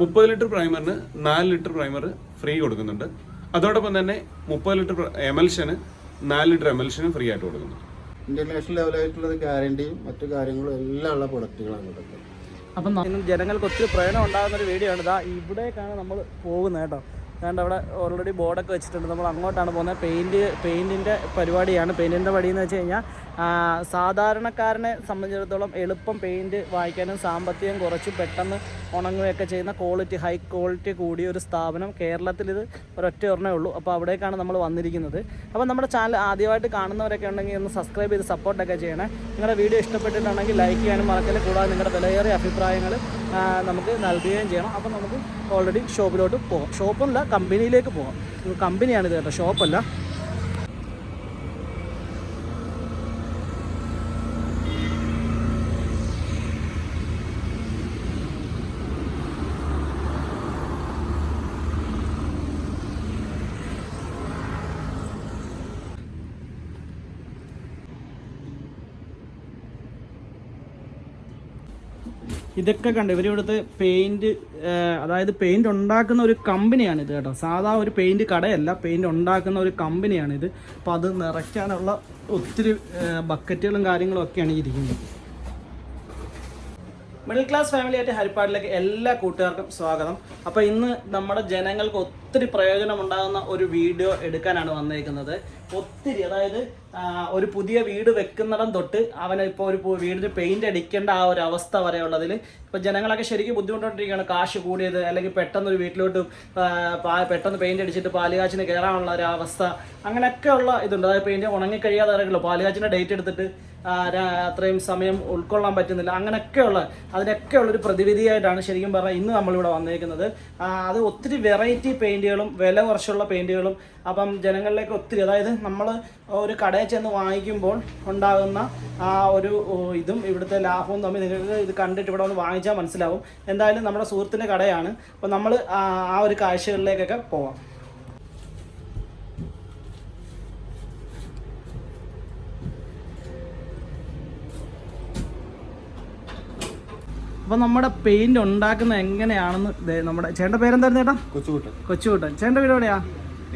മുപ്പത് ലിറ്റർ പ്രൈമറിന് നാല് litre primer free കൊടുക്കുന്നുണ്ട്. അതോടൊപ്പം തന്നെ മുപ്പത് ലിറ്റർ എമൽഷന് നാല് ലിറ്റർ എമൽഷനും ഫ്രീ ആയിട്ട് കൊടുക്കുന്നുണ്ട്. ഇന്റർനാഷണൽ ലെവലായിട്ടുള്ള ഗ്യാരണ്ടിയും മറ്റു കാര്യങ്ങളും എല്ലാം ഉള്ള പ്രൊഡക്റ്റുകളാണ് ഇതൊക്കെ അപ്പം ജനങ്ങൾക്ക് ഒത്തിരി പ്രയോജനം ഉണ്ടാകുന്ന ഒരു വീഡിയോ ആണ്. ഇതാ ഇവിടേക്കാണ് നമ്മൾ പോകുന്നത് കേട്ടോ. കാരണം അവിടെ ഓൾറെഡി ബോർഡൊക്കെ വെച്ചിട്ടുണ്ട്. നമ്മൾ അങ്ങോട്ടാണ് പോകുന്നത്. പെയിന്റ് പെയിന്റിന്റെ പരിപാടിയാണ്. പെയിന്റിന്റെ പടി എന്ന് വെച്ച് കഴിഞ്ഞാൽ സാധാരണക്കാരനെ സംബന്ധിച്ചിടത്തോളം എളുപ്പം പെയിന്റ് വാങ്ങിക്കാനും സാമ്പത്തികം കുറച്ച് പെട്ടെന്ന് ഉണങ്ങുകയൊക്കെ ചെയ്യുന്ന ക്വാളിറ്റി ഹൈ ക്വാളിറ്റി കൂടിയ ഒരു സ്ഥാപനം കേരളത്തിൽ ഇത് ഒരൊറ്റ ഒരെണ്ണേ ഉള്ളൂ. അപ്പോൾ അവിടേക്കാണ് നമ്മൾ വന്നിരിക്കുന്നത്. അപ്പോൾ നമ്മുടെ ചാനൽ ആദ്യമായിട്ട് കാണുന്നവരൊക്കെ ഉണ്ടെങ്കിൽ ഒന്ന് സബ്സ്ക്രൈബ് ചെയ്ത് സപ്പോർട്ടൊക്കെ ചെയ്യണം. നിങ്ങളുടെ വീഡിയോ ഇഷ്ടപ്പെട്ടിട്ടുണ്ടെങ്കിൽ ലൈക്ക് ചെയ്യാനും മറക്കല്ലേ. കൂടാതെ നിങ്ങളുടെ വിലയേറിയ അഭിപ്രായങ്ങൾ നമുക്ക് നൽകുകയും ചെയ്യണം. അപ്പോൾ നമുക്ക് ഓൾറെഡി ഷോപ്പിലോട്ട് പോകാം ഷോപ്പല്ല കമ്പനിയിലേക്ക് പോകാം കമ്പനിയാണിത് കേട്ടോ. ഷോപ്പല്ല ഇതൊക്കെ കണ്ട്. ഇവരിവിടുത്തെ പെയിന്റ് അതായത് പെയിന്റ് ഉണ്ടാക്കുന്ന ഒരു കമ്പനിയാണ് ഇത് കേട്ടോ. സാധാ ഒരു പെയിന്റ് കടയല്ല പെയിന്റ് ഉണ്ടാക്കുന്ന ഒരു കമ്പനിയാണ് ഇത്. അപ്പോൾ അത് നിറയ്ക്കാനുള്ള ഒത്തിരി ബക്കറ്റുകളും കാര്യങ്ങളും ഒക്കെയാണ് ഇരിക്കുന്നത്. മിഡിൽ ക്ലാസ് ഫാമിലി ആയിട്ട് ഹരിപ്പാടിലേക്ക് എല്ലാ കൂട്ടുകാർക്കും സ്വാഗതം. അപ്പോൾ ഇന്ന് നമ്മുടെ ജനങ്ങൾക്ക് ഒത്തിരി പ്രയോജനം ഉണ്ടാകുന്ന ഒരു വീഡിയോ എടുക്കാനാണ് വന്നിരിക്കുന്നത് ഒത്തിരി അതായത് ഒരു പുതിയ വീട് വെക്കുന്നിടം തൊട്ട് അവന് ഇപ്പോൾ ഒരു വീടിന് പെയിന്റ് അടിക്കേണ്ട ആ ഒരു അവസ്ഥ വരെ ഉള്ളതിൽ ഇപ്പോൾ ജനങ്ങളൊക്കെ ശരിക്കും ബുദ്ധിമുട്ടോണ്ടിരിക്കുകയാണ്. കാശ് കൂടിയത് അല്ലെങ്കിൽ പെട്ടെന്ന് ഒരു വീട്ടിലോട്ട് പെട്ടെന്ന് പെയിന്റ് അടിച്ചിട്ട് പാലുകാച്ചിന് കയറാനുള്ള ഒരു അവസ്ഥ. അങ്ങനെയൊക്കെ ഉള്ള ഇതുണ്ട്. അതായത് പെയിന്റ് ഉണങ്ങിക്കഴിയാതെ ഇറങ്ങില്ല പാലുകാച്ചിന്റെ ഡേറ്റ് എടുത്തിട്ട് അത്രയും സമയം ഉൾക്കൊള്ളാൻ പറ്റുന്നില്ല. അങ്ങനെയൊക്കെയുള്ള അതിനൊക്കെയുള്ള ഒരു പ്രതിവിധിയായിട്ടാണ് ശരിക്കും പറഞ്ഞാൽ ഇന്ന് നമ്മളിവിടെ വന്നേക്കുന്നത്. അത് ഒത്തിരി വെറൈറ്റി പെയിന്റുകളും വില കുറച്ചുള്ള പെയിന്റുകളും അപ്പം ജനങ്ങളിലേക്ക് ഒത്തിരി അതായത് നമ്മൾ ഒരു കടയിൽ ചെന്ന് വാങ്ങിക്കുമ്പോൾ ഉണ്ടാകുന്ന ആ ഒരു ഇതും ഇവിടുത്തെ ലാഭവും തമ്മിൽ നിങ്ങൾക്ക് ഇത് കണ്ടിട്ട് ഇവിടെ വന്ന് വാങ്ങിച്ചാൽ മനസ്സിലാവും. എന്തായാലും നമ്മുടെ സുഹൃത്തിന്റെ കടയാണ്. അപ്പം നമ്മൾ ആ ഒരു കാഴ്ചകളിലേക്കൊക്കെ പോവാം. അപ്പം നമ്മുടെ പെയിന്റ് ഉണ്ടാക്കുന്ന എങ്ങനെയാണെന്ന് നമ്മുടെ ചേട്ടന്റെ പേരെന്തായിരുന്നു ചേട്ടാ? കൊച്ചുകൂട്ടൻ. കൊച്ചുകൂട്ടൻ. ചേട്ടന്റെ വീട് എവിടെയാ?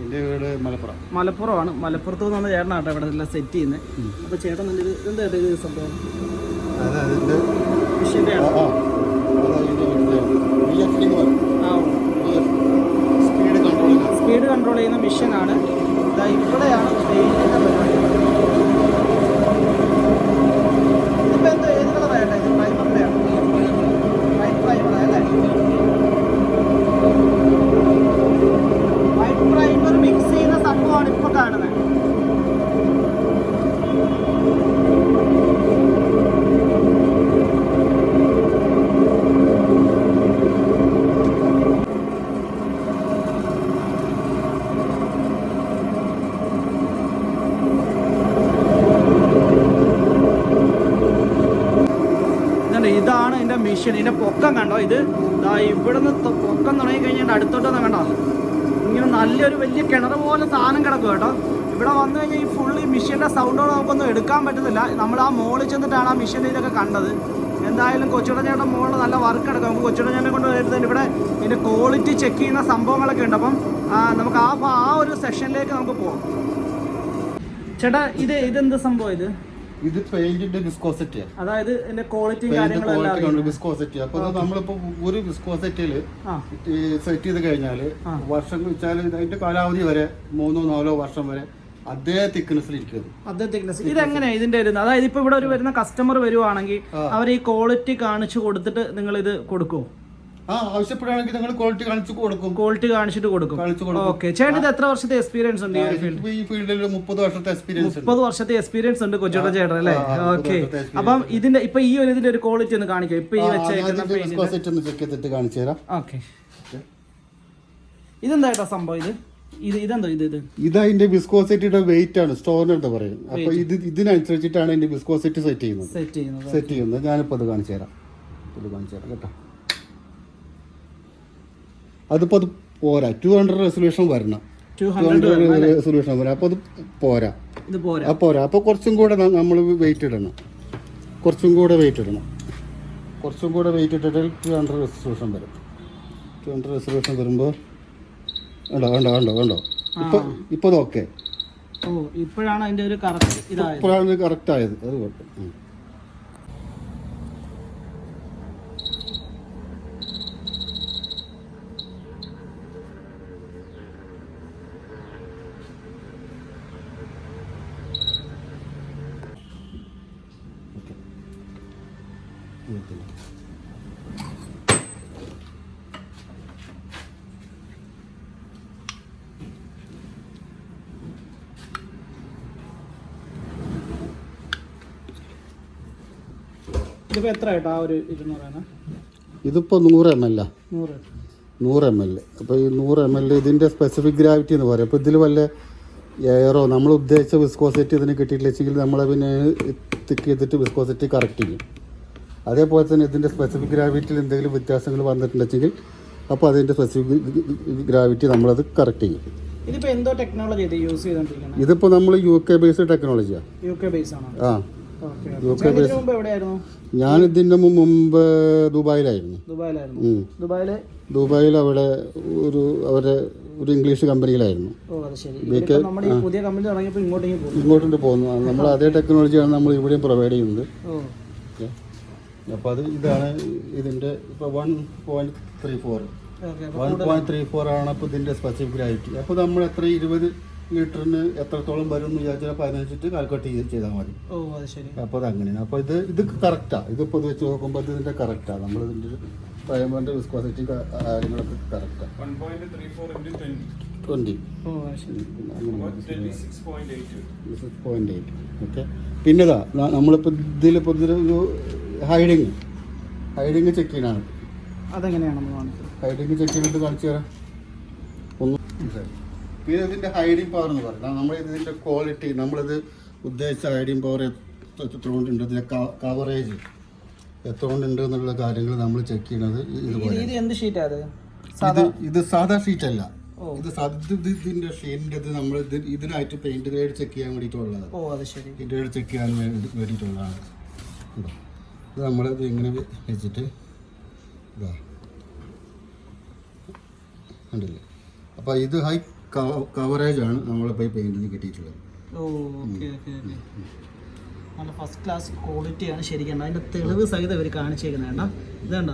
എന്റെ വീട് മലപ്പുറം. മലപ്പുറമാണ്. മലപ്പുറത്ത് നിന്ന് ചേട്ടനാട്ടോ ഇവിടെ എല്ലാം സെറ്റ് ചെയ്യുന്നത്. അപ്പോൾ ചേട്ടൻ എന്താ സംഭവം അത് അതിന്റെ മെഷീന്റെ ആ ആ അതതിന്റെ വി എഫ് എന്ന് പറയും ആ V F speed control speed control ചെയ്യുന്ന മെഷീനാണ് ഇതാ ഇവിടെയാണ് പെയിന്റിന്റെ പരിപാടി ഇതിപ്പോൾ എന്താ ഏത് കളറാണ് ഇത് പ്രൈമറിന്റെയാണ് വൈറ്റ് പ്രൈമർ അല്ലേ വൈറ്റ് പ്രൈമർ മിക്സ് ചെയ്യുന്ന സംഭവമാണ് ഇപ്പോൾ കാണുന്നത് ഇതുണ്ട് ഇതാണ് ഇതിന്റെ പൊക്കം കണ്ടോ? ഇത് ഇതാ ഇവിടുന്ന് പൊക്കം തുടങ്ങി കഴിഞ്ഞാൽ അടുത്തോട്ടൊന്ന് കണ്ടോ? ഇങ്ങനെ നല്ലൊരു വലിയ കിണർ പോലെ സാധനം കിടക്കും കേട്ടോ. ഇവിടെ വന്നു കഴിഞ്ഞാൽ ഈ ഫുൾ ഈ മെഷീന്റെ സൗണ്ടോട് നമുക്കൊന്നും എടുക്കാൻ പറ്റുന്നില്ല. നമ്മൾ ആ മോളിൽ ചെന്നിട്ടാണ് ആ മെഷീന്റെ ഇതൊക്കെ കണ്ടത്. എന്തായാലും കൊച്ചുടഞ്ഞേട്ടൻ മോളിൽ നല്ല വർക്ക് എടുക്കാം. നമുക്ക് കൊച്ചുടഞ്ഞേനെ കൊണ്ട് വരുന്നതിന് ഇവിടെ ഇതിന്റെ ക്വാളിറ്റി ചെക്ക് ചെയ്യുന്ന സംഭവങ്ങളൊക്കെ ഉണ്ട്. അപ്പം നമുക്ക് ആ ആ ഒരു സെഷനിലേക്ക് നമുക്ക് പോകാം ചേട്ടാ ഇത് ഇതെന്ത് സംഭവം ഇത്? ഇത് പെയിന്റിന്റെ വിസ്കോസിറ്റിയാണ് അതായത് എല്ലാം ക്വാളിറ്റി. കൊണ്ട് വിസ്കോസിറ്റി അപ്പൊ നമ്മളിപ്പോ ഒരു വിസ്കോസിറ്റിയിൽ സെറ്റ് ചെയ്ത് കഴിഞ്ഞാൽ വർഷം വെച്ചാൽ അതിന്റെ കാലാവധി വരെ മൂന്നോ നാലോ വർഷം വരെ അതേ തിക്നെസ്സിൽ ഇരിക്കുന്നത് അതേ thickness. ഇതെങ്ങനെയാ ഇതിന്റെ വരുന്നത് അതായത് ഇപ്പൊ ഇവിടെ ഒരു വരുന്ന കസ്റ്റമർ വരുവാണെങ്കിൽ അവർ ഈ ക്വാളിറ്റി കാണിച്ചു കൊടുത്തിട്ട് നിങ്ങൾ ഇത് കൊടുക്കുമോ ആ ആവശ്യപ്പെടുകയാണെങ്കിൽ നിങ്ങൾ ക്വാളിറ്റി കാണിച്ചു കൊടുക്കും. ക്വാളിറ്റി കാണിച്ചിട്ട് കൊടുക്കും. കാണിച്ചു കൊടുക്കും. ഓക്കെ ചേട്ടൻ ഇത് എത്ര വർഷത്തെ എക്സ്പീരിയൻസ് ഉണ്ട് ഈ ഫീൽഡിൽ മുപ്പത് വർഷത്തെ എക്സ്പീരിയൻസ് മുപ്പത് വർഷത്തെ എക്സ്പീരിയൻസ് ഉണ്ട് കൊച്ചോട്ട ചേട്ടൻ അല്ലേ? ഓക്കെ അപ്പം ഇതിന്റെ ഇപ്പൊ ഈ ഒരു ഇതിന്റെ ഒരു ക്വാളിറ്റി ഒന്ന് കാണിക്കാം. ഇപ്പൊ ഈ വെച്ചേക്കുന്ന ചെക്ക് ചെയ്തിട്ട് കാണിച്ചു തരാം. ഓക്കെ ഇതെന്താ ഏട്ടാ സംഭവം ഇത്? ഇത് ഇതെന്തോ ഇത് ഇത്? ഇത് വിസ്കോസിറ്റിയുടെ വെയിറ്റ് ആണ്. സ്റ്റോറിന് എന്താ പറയുന്നത് അപ്പൊ ഇത് ഇതിനനുസരിച്ചിട്ടാണ് എന്റെ വിസ്കോസിറ്റി സെറ്റ് ചെയ്യുന്നത്. സെറ്റ് ചെയ്യുന്നത്. സെറ്റ് ചെയ്യുന്നത്. ഞാനിപ്പോൾ അത് കാണിച്ചു തരാം. ഇത് കാണിച്ചു തരാം കേട്ടോ. അതിപ്പോൾ അത് പോരാ. ടു ഹൺഡ്രഡ് റെസൊല്യൂഷൻ വരണം. ടു ഹൺഡ്രഡ് റെസൊല്യൂഷൻ വരണം. അപ്പോൾ അത് പോരാ. ആ പോരാ. അപ്പോൾ കുറച്ചും കൂടെ നമ്മൾ വെയിറ്റ് ഇടണം. കുറച്ചും കൂടെ വെയിറ്റ് ഇടണം. കുറച്ചും കൂടെ വെയിറ്റ് ഇട്ടിട്ട് ടു ഹൺഡ്രഡ് റെസൊല്യൂഷൻ വരും. ടു ഹൺഡ്രഡ് റെസൊല്യൂഷൻ വരുമ്പോൾ ഉണ്ടോ? ഉണ്ടോ? ഉണ്ടോ? ഉണ്ടോ? ഇപ്പൊ ഇപ്പൊ ഇത് ഓക്കെ ഇപ്പോഴാണ് അതിന്റെ ഒരു കറക്റ്റ് ഇതായത്. ഇപ്പോഴാണ് കറക്റ്റ് ആയത്. അത് കുഴപ്പം ഇതിപ്പോ എത്ര ആ ഒരു നൂറ് എം എൽ നൂറ്. നൂറ് എം എൽ അപ്പോൾ ഈ നൂറ് എം എൽ ഇതിന്റെ സ്പെസിഫിക് ഗ്രാവിറ്റി എന്ന് പറയും. അപ്പോൾ ഇതിൽ വല്ല എയറോ നമ്മൾ ഉദ്ദേശിച്ച വിസ്കോസിറ്റി ഇതിന് കിട്ടിയിട്ടില്ലെങ്കിൽ നമ്മളെ പിന്നെ തിക്ക് ചെയ്തിട്ട് വിസ്കോസിറ്റി കറക്റ്റ് ചെയ്യും. അതേപോലെ തന്നെ ഇതിന്റെ സ്പെസിഫിക് ഗ്രാവിറ്റിയിൽ എന്തെങ്കിലും വ്യത്യാസങ്ങൾ വന്നിട്ടുണ്ടെങ്കിൽ അപ്പോൾ അതിന്റെ സ്പെസിഫിക് ഗ്രാവിറ്റി നമ്മളത് കറക്റ്റ് ചെയ്യും. ഇതിപ്പോ എന്തോ ടെക്നോളജി ഇതിപ്പോ യൂസ് ചെയ്തോണ്ടിരിക്കുന്നത് ഇതിപ്പോൾ നമ്മൾ യു കെ ബേസ്ഡ് ടെക്നോളജിയാണ് യു കെ ബേസ് ആണ്? ആ. ഞാൻ ഇതിന്റെ മുമ്പ് ദുബായിലായിരുന്നു. ദുബായിലായിരുന്നു. ദുബായിൽ അവിടെ ഒരു അവരെ ഒരു ഇംഗ്ലീഷ് കമ്പനിയിലായിരുന്നു. ഓ അത് ശരി. ഇവരിപ്പോ നമ്മുടെ ഈ പുതിയ കമ്പനി തുടങ്ങിയപ്പോ ഇങ്ങോട്ടേക്ക് പോകും ഇങ്ങോട്ടുണ്ട് പോകുന്നു. നമ്മൾ അതേ ടെക്നോളജിയാണ് നമ്മൾ ഇവിടെയും പ്രൊവൈഡ് ചെയ്യുന്നത്. ഓ. ഓക്കെ. അപ്പോൾ അത് ഇതാണ് ഇതിന്റെ ഇപ്പോൾ one point three four one point three four ആണ് അപ്പോൾ ഇതിന്റെ സ്പെസിഫിക് ആയിട്ട് അപ്പോൾ നമ്മൾ എത്ര ഇരുപത് ലിറ്ററിന് എത്രത്തോളം വരും എന്ന് വിചാരിച്ചാൽ പതിനഞ്ചിട്ട് കാൽക്കുലേറ്റ് ചെയ്ത് ചെയ്താൽ മതി. ഓ അത് ശരി. അപ്പോൾ അത് അങ്ങനെയാണ്. അപ്പോൾ ഇത് ഇത് കറക്റ്റാണ് ഇതിപ്പോൾ ഇത് വെച്ച് നോക്കുമ്പോൾ ഇത് ഇതിന്റെ കറക്റ്റാണ് നമ്മൾ ഇതിന്റെ പ്രൈമറിന്റെ വിസ്കോസിറ്റി കാര്യങ്ങളൊക്കെ കറക്റ്റാണ് ട്വന്റി സിക്സ് എയ്റ്റ് ഓക്കെ പിന്നെ ഇതാ നമ്മളിപ്പോൾ ഇതിലിപ്പോൾ ഇതിലൊരു ഹൈഡിങ് ഹൈഡിങ് ചെക്ക് ചെയ്യണം അതെങ്ങനെയാണ് ഹൈഡിങ് ചെക്ക് ചെയ്തിട്ട് കാണിച്ചു തരാം. പിന്നെ ഇതിന്റെ ഹൈഡിങ് പവർ എന്ന് പറയുന്നത് നമ്മൾ ഇതിന്റെ ക്വാളിറ്റി നമ്മളിത് ഉദ്ദേശിച്ച ഹൈഡിങ് പവർ എത്രകൊണ്ടുണ്ട് ഇതിന്റെ കവറേജ് എത്രകൊണ്ടുണ്ട് എന്നുള്ള കാര്യങ്ങൾ നമ്മൾ ചെക്ക് ചെയ്യണത് ഇതുപോലെ ഇത് ഇത് സാധാ ഷീറ്റ് അല്ല. ഇത് സദ്യത്തിന്റെ ഇത് ഇത് നമ്മൾ ഇത് ഇതിനായിട്ട് പെയിന്റ് ഗ്രേഡ് ചെക്ക് ചെയ്യാൻ വേണ്ടിയിട്ടുള്ളതാണ്. ഇന്റർവ്യൂ ചെക്ക് ചെയ്യാൻ വേണ്ടി വേണ്ടിയിട്ടുള്ളതാണ്. ഇതാ. ഇത് ഇങ്ങനെ വെച്ചിട്ട് ഇതാ. കണ്ടില്ലേ? അപ്പോൾ ഇത് ഹൈ കവറേജ് ആണ് നമ്മളിപ്പോൾ ഈ പെയിന്റിന് കിട്ടിയിട്ടുള്ളത്. ഓ ഓക്കെ ഓക്കെ ഓക്കെ. നല്ല ഫസ്റ്റ് ക്ലാസ് ക്വാളിറ്റിയാണ് ശരിക്കും അതിന്റെ തെളിവ് സഹിതം ഇവർ കാണിച്ചേക്കുന്നത് വേണ്ട ഇതേണ്ട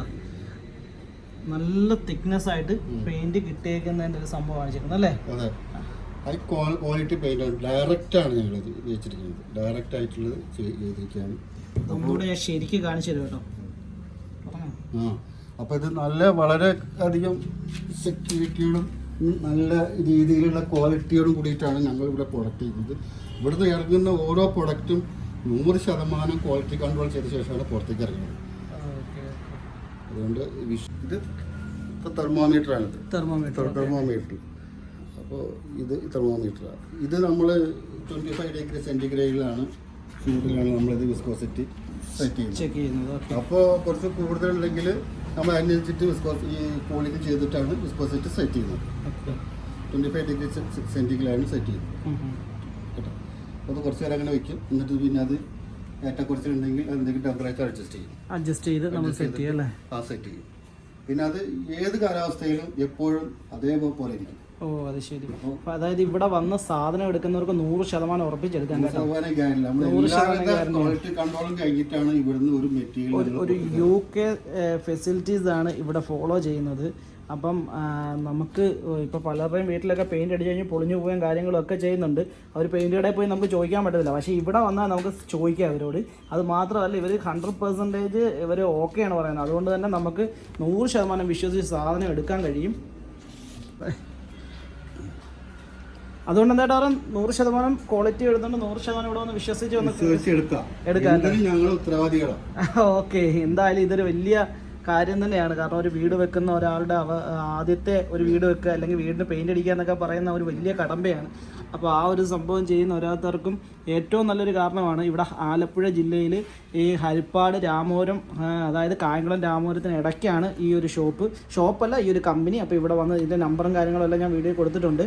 നല്ല തിക്നെസ് ആയിട്ട് പെയിന്റ് കിട്ടിയേക്കുന്നതിന്റെ ഒരു സംഭവം കാണിച്ചേക്കുന്നത് അല്ലേ? അതെ. ക്വാളിറ്റി പെയിന്റ് ആണ്. ഡയറക്റ്റ് ആണ് ഞങ്ങൾ വെച്ചിരിക്കുന്നത്. ഡയറക്റ്റ് ആയിട്ടുള്ളത് ചെയ്- ചെയ്തിരിക്കുകയാണ്. ഞാൻ ശരിക്കും കാണിച്ചു തരും കേട്ടോ. ആ. അപ്പോൾ ഇത് നല്ല വളരെ അധികം സെക്യൂരിറ്റിയോടും നല്ല രീതിയിലുള്ള ക്വാളിറ്റിയോട് കൂടിയിട്ടാണ് ഞങ്ങൾ ഇവിടെ പ്രൊഡക്റ്റ് ചെയ്യുന്നത്. ഇവിടുന്ന് ഇറങ്ങുന്ന ഓരോ പ്രൊഡക്റ്റും നൂറ് ശതമാനം ക്വാളിറ്റി കൺട്രോൾ ചെയ്ത ശേഷമാണ് പുറത്തേക്ക് ഇറങ്ങുന്നത്. അതുകൊണ്ട് ഇത് ഇപ്പോൾ തെർമോമീറ്റർ ആണിത്. തെർമോമീറ്റർ തെർമോമീറ്റർ അപ്പോൾ ഇത് തെർമോമീറ്ററാണ് ഇത് നമ്മൾ ട്വന്റി ഫൈവ് ഡിഗ്രി സെന്റിഗ്രേഡിലാണ് ചൂടിലാണ് നമ്മളിത് വിസ്കോസിറ്റി സെറ്റ് ചെയ്യുന്നത്. അപ്പോൾ കുറച്ച് കൂടുതലുണ്ടെങ്കിൽ നമ്മൾ അതിനനുസരിച്ച് വിസ്കോസ് ഈ കൂളിംഗ് ചെയ്തിട്ടാണ് വിസ്കോസിറ്റി സെറ്റ് ചെയ്യുന്നത്. ട്വന്റി ഫൈവ് ഡിഗ്രി സെന്റിഗ്രേഡാണ് സെറ്റ് ചെയ്യുന്നത്. കേട്ടോ? അപ്പോൾ അത് കുറച്ച് നേരം അങ്ങനെ വെക്കും. എന്നിട്ട് പിന്നെ അത് ഏറ്റക്കുറച്ചിലുണ്ടെങ്കിൽ എന്തെങ്കിലും ടെമ്പറേച്ചർ അഡ്ജസ്റ്റ് ചെയ്യും. അഡ്ജസ്റ്റ് ചെയ്ത് നമ്മൾ സെറ്റ് ചെയ്യും അല്ലേ? ആ സെറ്റ് ചെയ്യും. പിന്നെ അത് ഏത് കാലാവസ്ഥയിലും എപ്പോഴും അതേപോലെ ഇരിക്കും. ഓ അത് ശരി. അപ്പൊ അതായത് ഇവിടെ വന്ന സാധനം എടുക്കുന്നവർക്ക് നൂറ് ശതമാനം ഉറപ്പിച്ചെടുക്കാൻ കഴിഞ്ഞിട്ടാണ് ഇവിടുന്ന് ഒരു മെറ്റീരിയൽ ഒരു യു കെ ഫെസിലിറ്റീസ് ആണ് ഇവിടെ ഫോളോ ചെയ്യുന്നത്. അപ്പം നമുക്ക് ഇപ്പോൾ പലരുടെയും വീട്ടിലൊക്കെ പെയിന്റ് അടിച്ചു കഴിഞ്ഞ് പൊളിഞ്ഞു പോവുകയും കാര്യങ്ങളും ഒക്കെ ചെയ്യുന്നുണ്ട്. അവർ പെയിന്റ് കടയിൽ പോയി നമുക്ക് ചോദിക്കാൻ പറ്റത്തില്ല. പക്ഷേ ഇവിടെ വന്നാൽ നമുക്ക് ചോദിക്കാം അവരോട്. അത് മാത്രമല്ല ഇവർ ഹൺഡ്രഡ് പെർസെന്റേജ് ഇവർ ഓക്കെയാണ് പറയുന്നത്. അതുകൊണ്ട് തന്നെ നമുക്ക് നൂറ് ശതമാനം വിശ്വസിച്ച് സാധനം എടുക്കാൻ കഴിയും. അതുകൊണ്ട് എന്താ പറയാ നൂറ് ശതമാനം ക്വാളിറ്റി എടുത്തുകൊണ്ട് നൂറ് ശതമാനം ഇവിടെ വന്ന് വിശ്വസിച്ച് വന്ന് എടുക്കാം. ഞങ്ങൾ ഉത്തരവാദികളാണ് ഓക്കെ എന്തായാലും ഇതൊരു വലിയ കാര്യം തന്നെയാണ്. കാരണം ഒരു വീട് വെക്കുന്ന ഒരാളുടെ അവ ആദ്യത്തെ ഒരു വീട് വെക്കുക അല്ലെങ്കിൽ വീടിന് പെയിന്റ് അടിക്കുക എന്നൊക്കെ പറയുന്ന ഒരു വലിയ കടമ്പയാണ്. അപ്പോൾ ആ ഒരു സംഭവം ചെയ്യുന്ന ഓരോരുത്തർക്കും ഏറ്റവും നല്ലൊരു കാരണമാണ് ഇവിടെ ആലപ്പുഴ ജില്ലയിൽ ഈ ഹരിപ്പാട് രാമോരം അതായത് കായംകുളം രാമോരത്തിന് ഇടയ്ക്കാണ് ഈ ഒരു ഷോപ്പ്. ഷോപ്പല്ല ഈ ഒരു കമ്പനി. അപ്പോൾ ഇവിടെ വന്ന് ഇതിന്റെ നമ്പറും കാര്യങ്ങളും എല്ലാം ഞാൻ വീഡിയോ കൊടുത്തിട്ടുണ്ട്.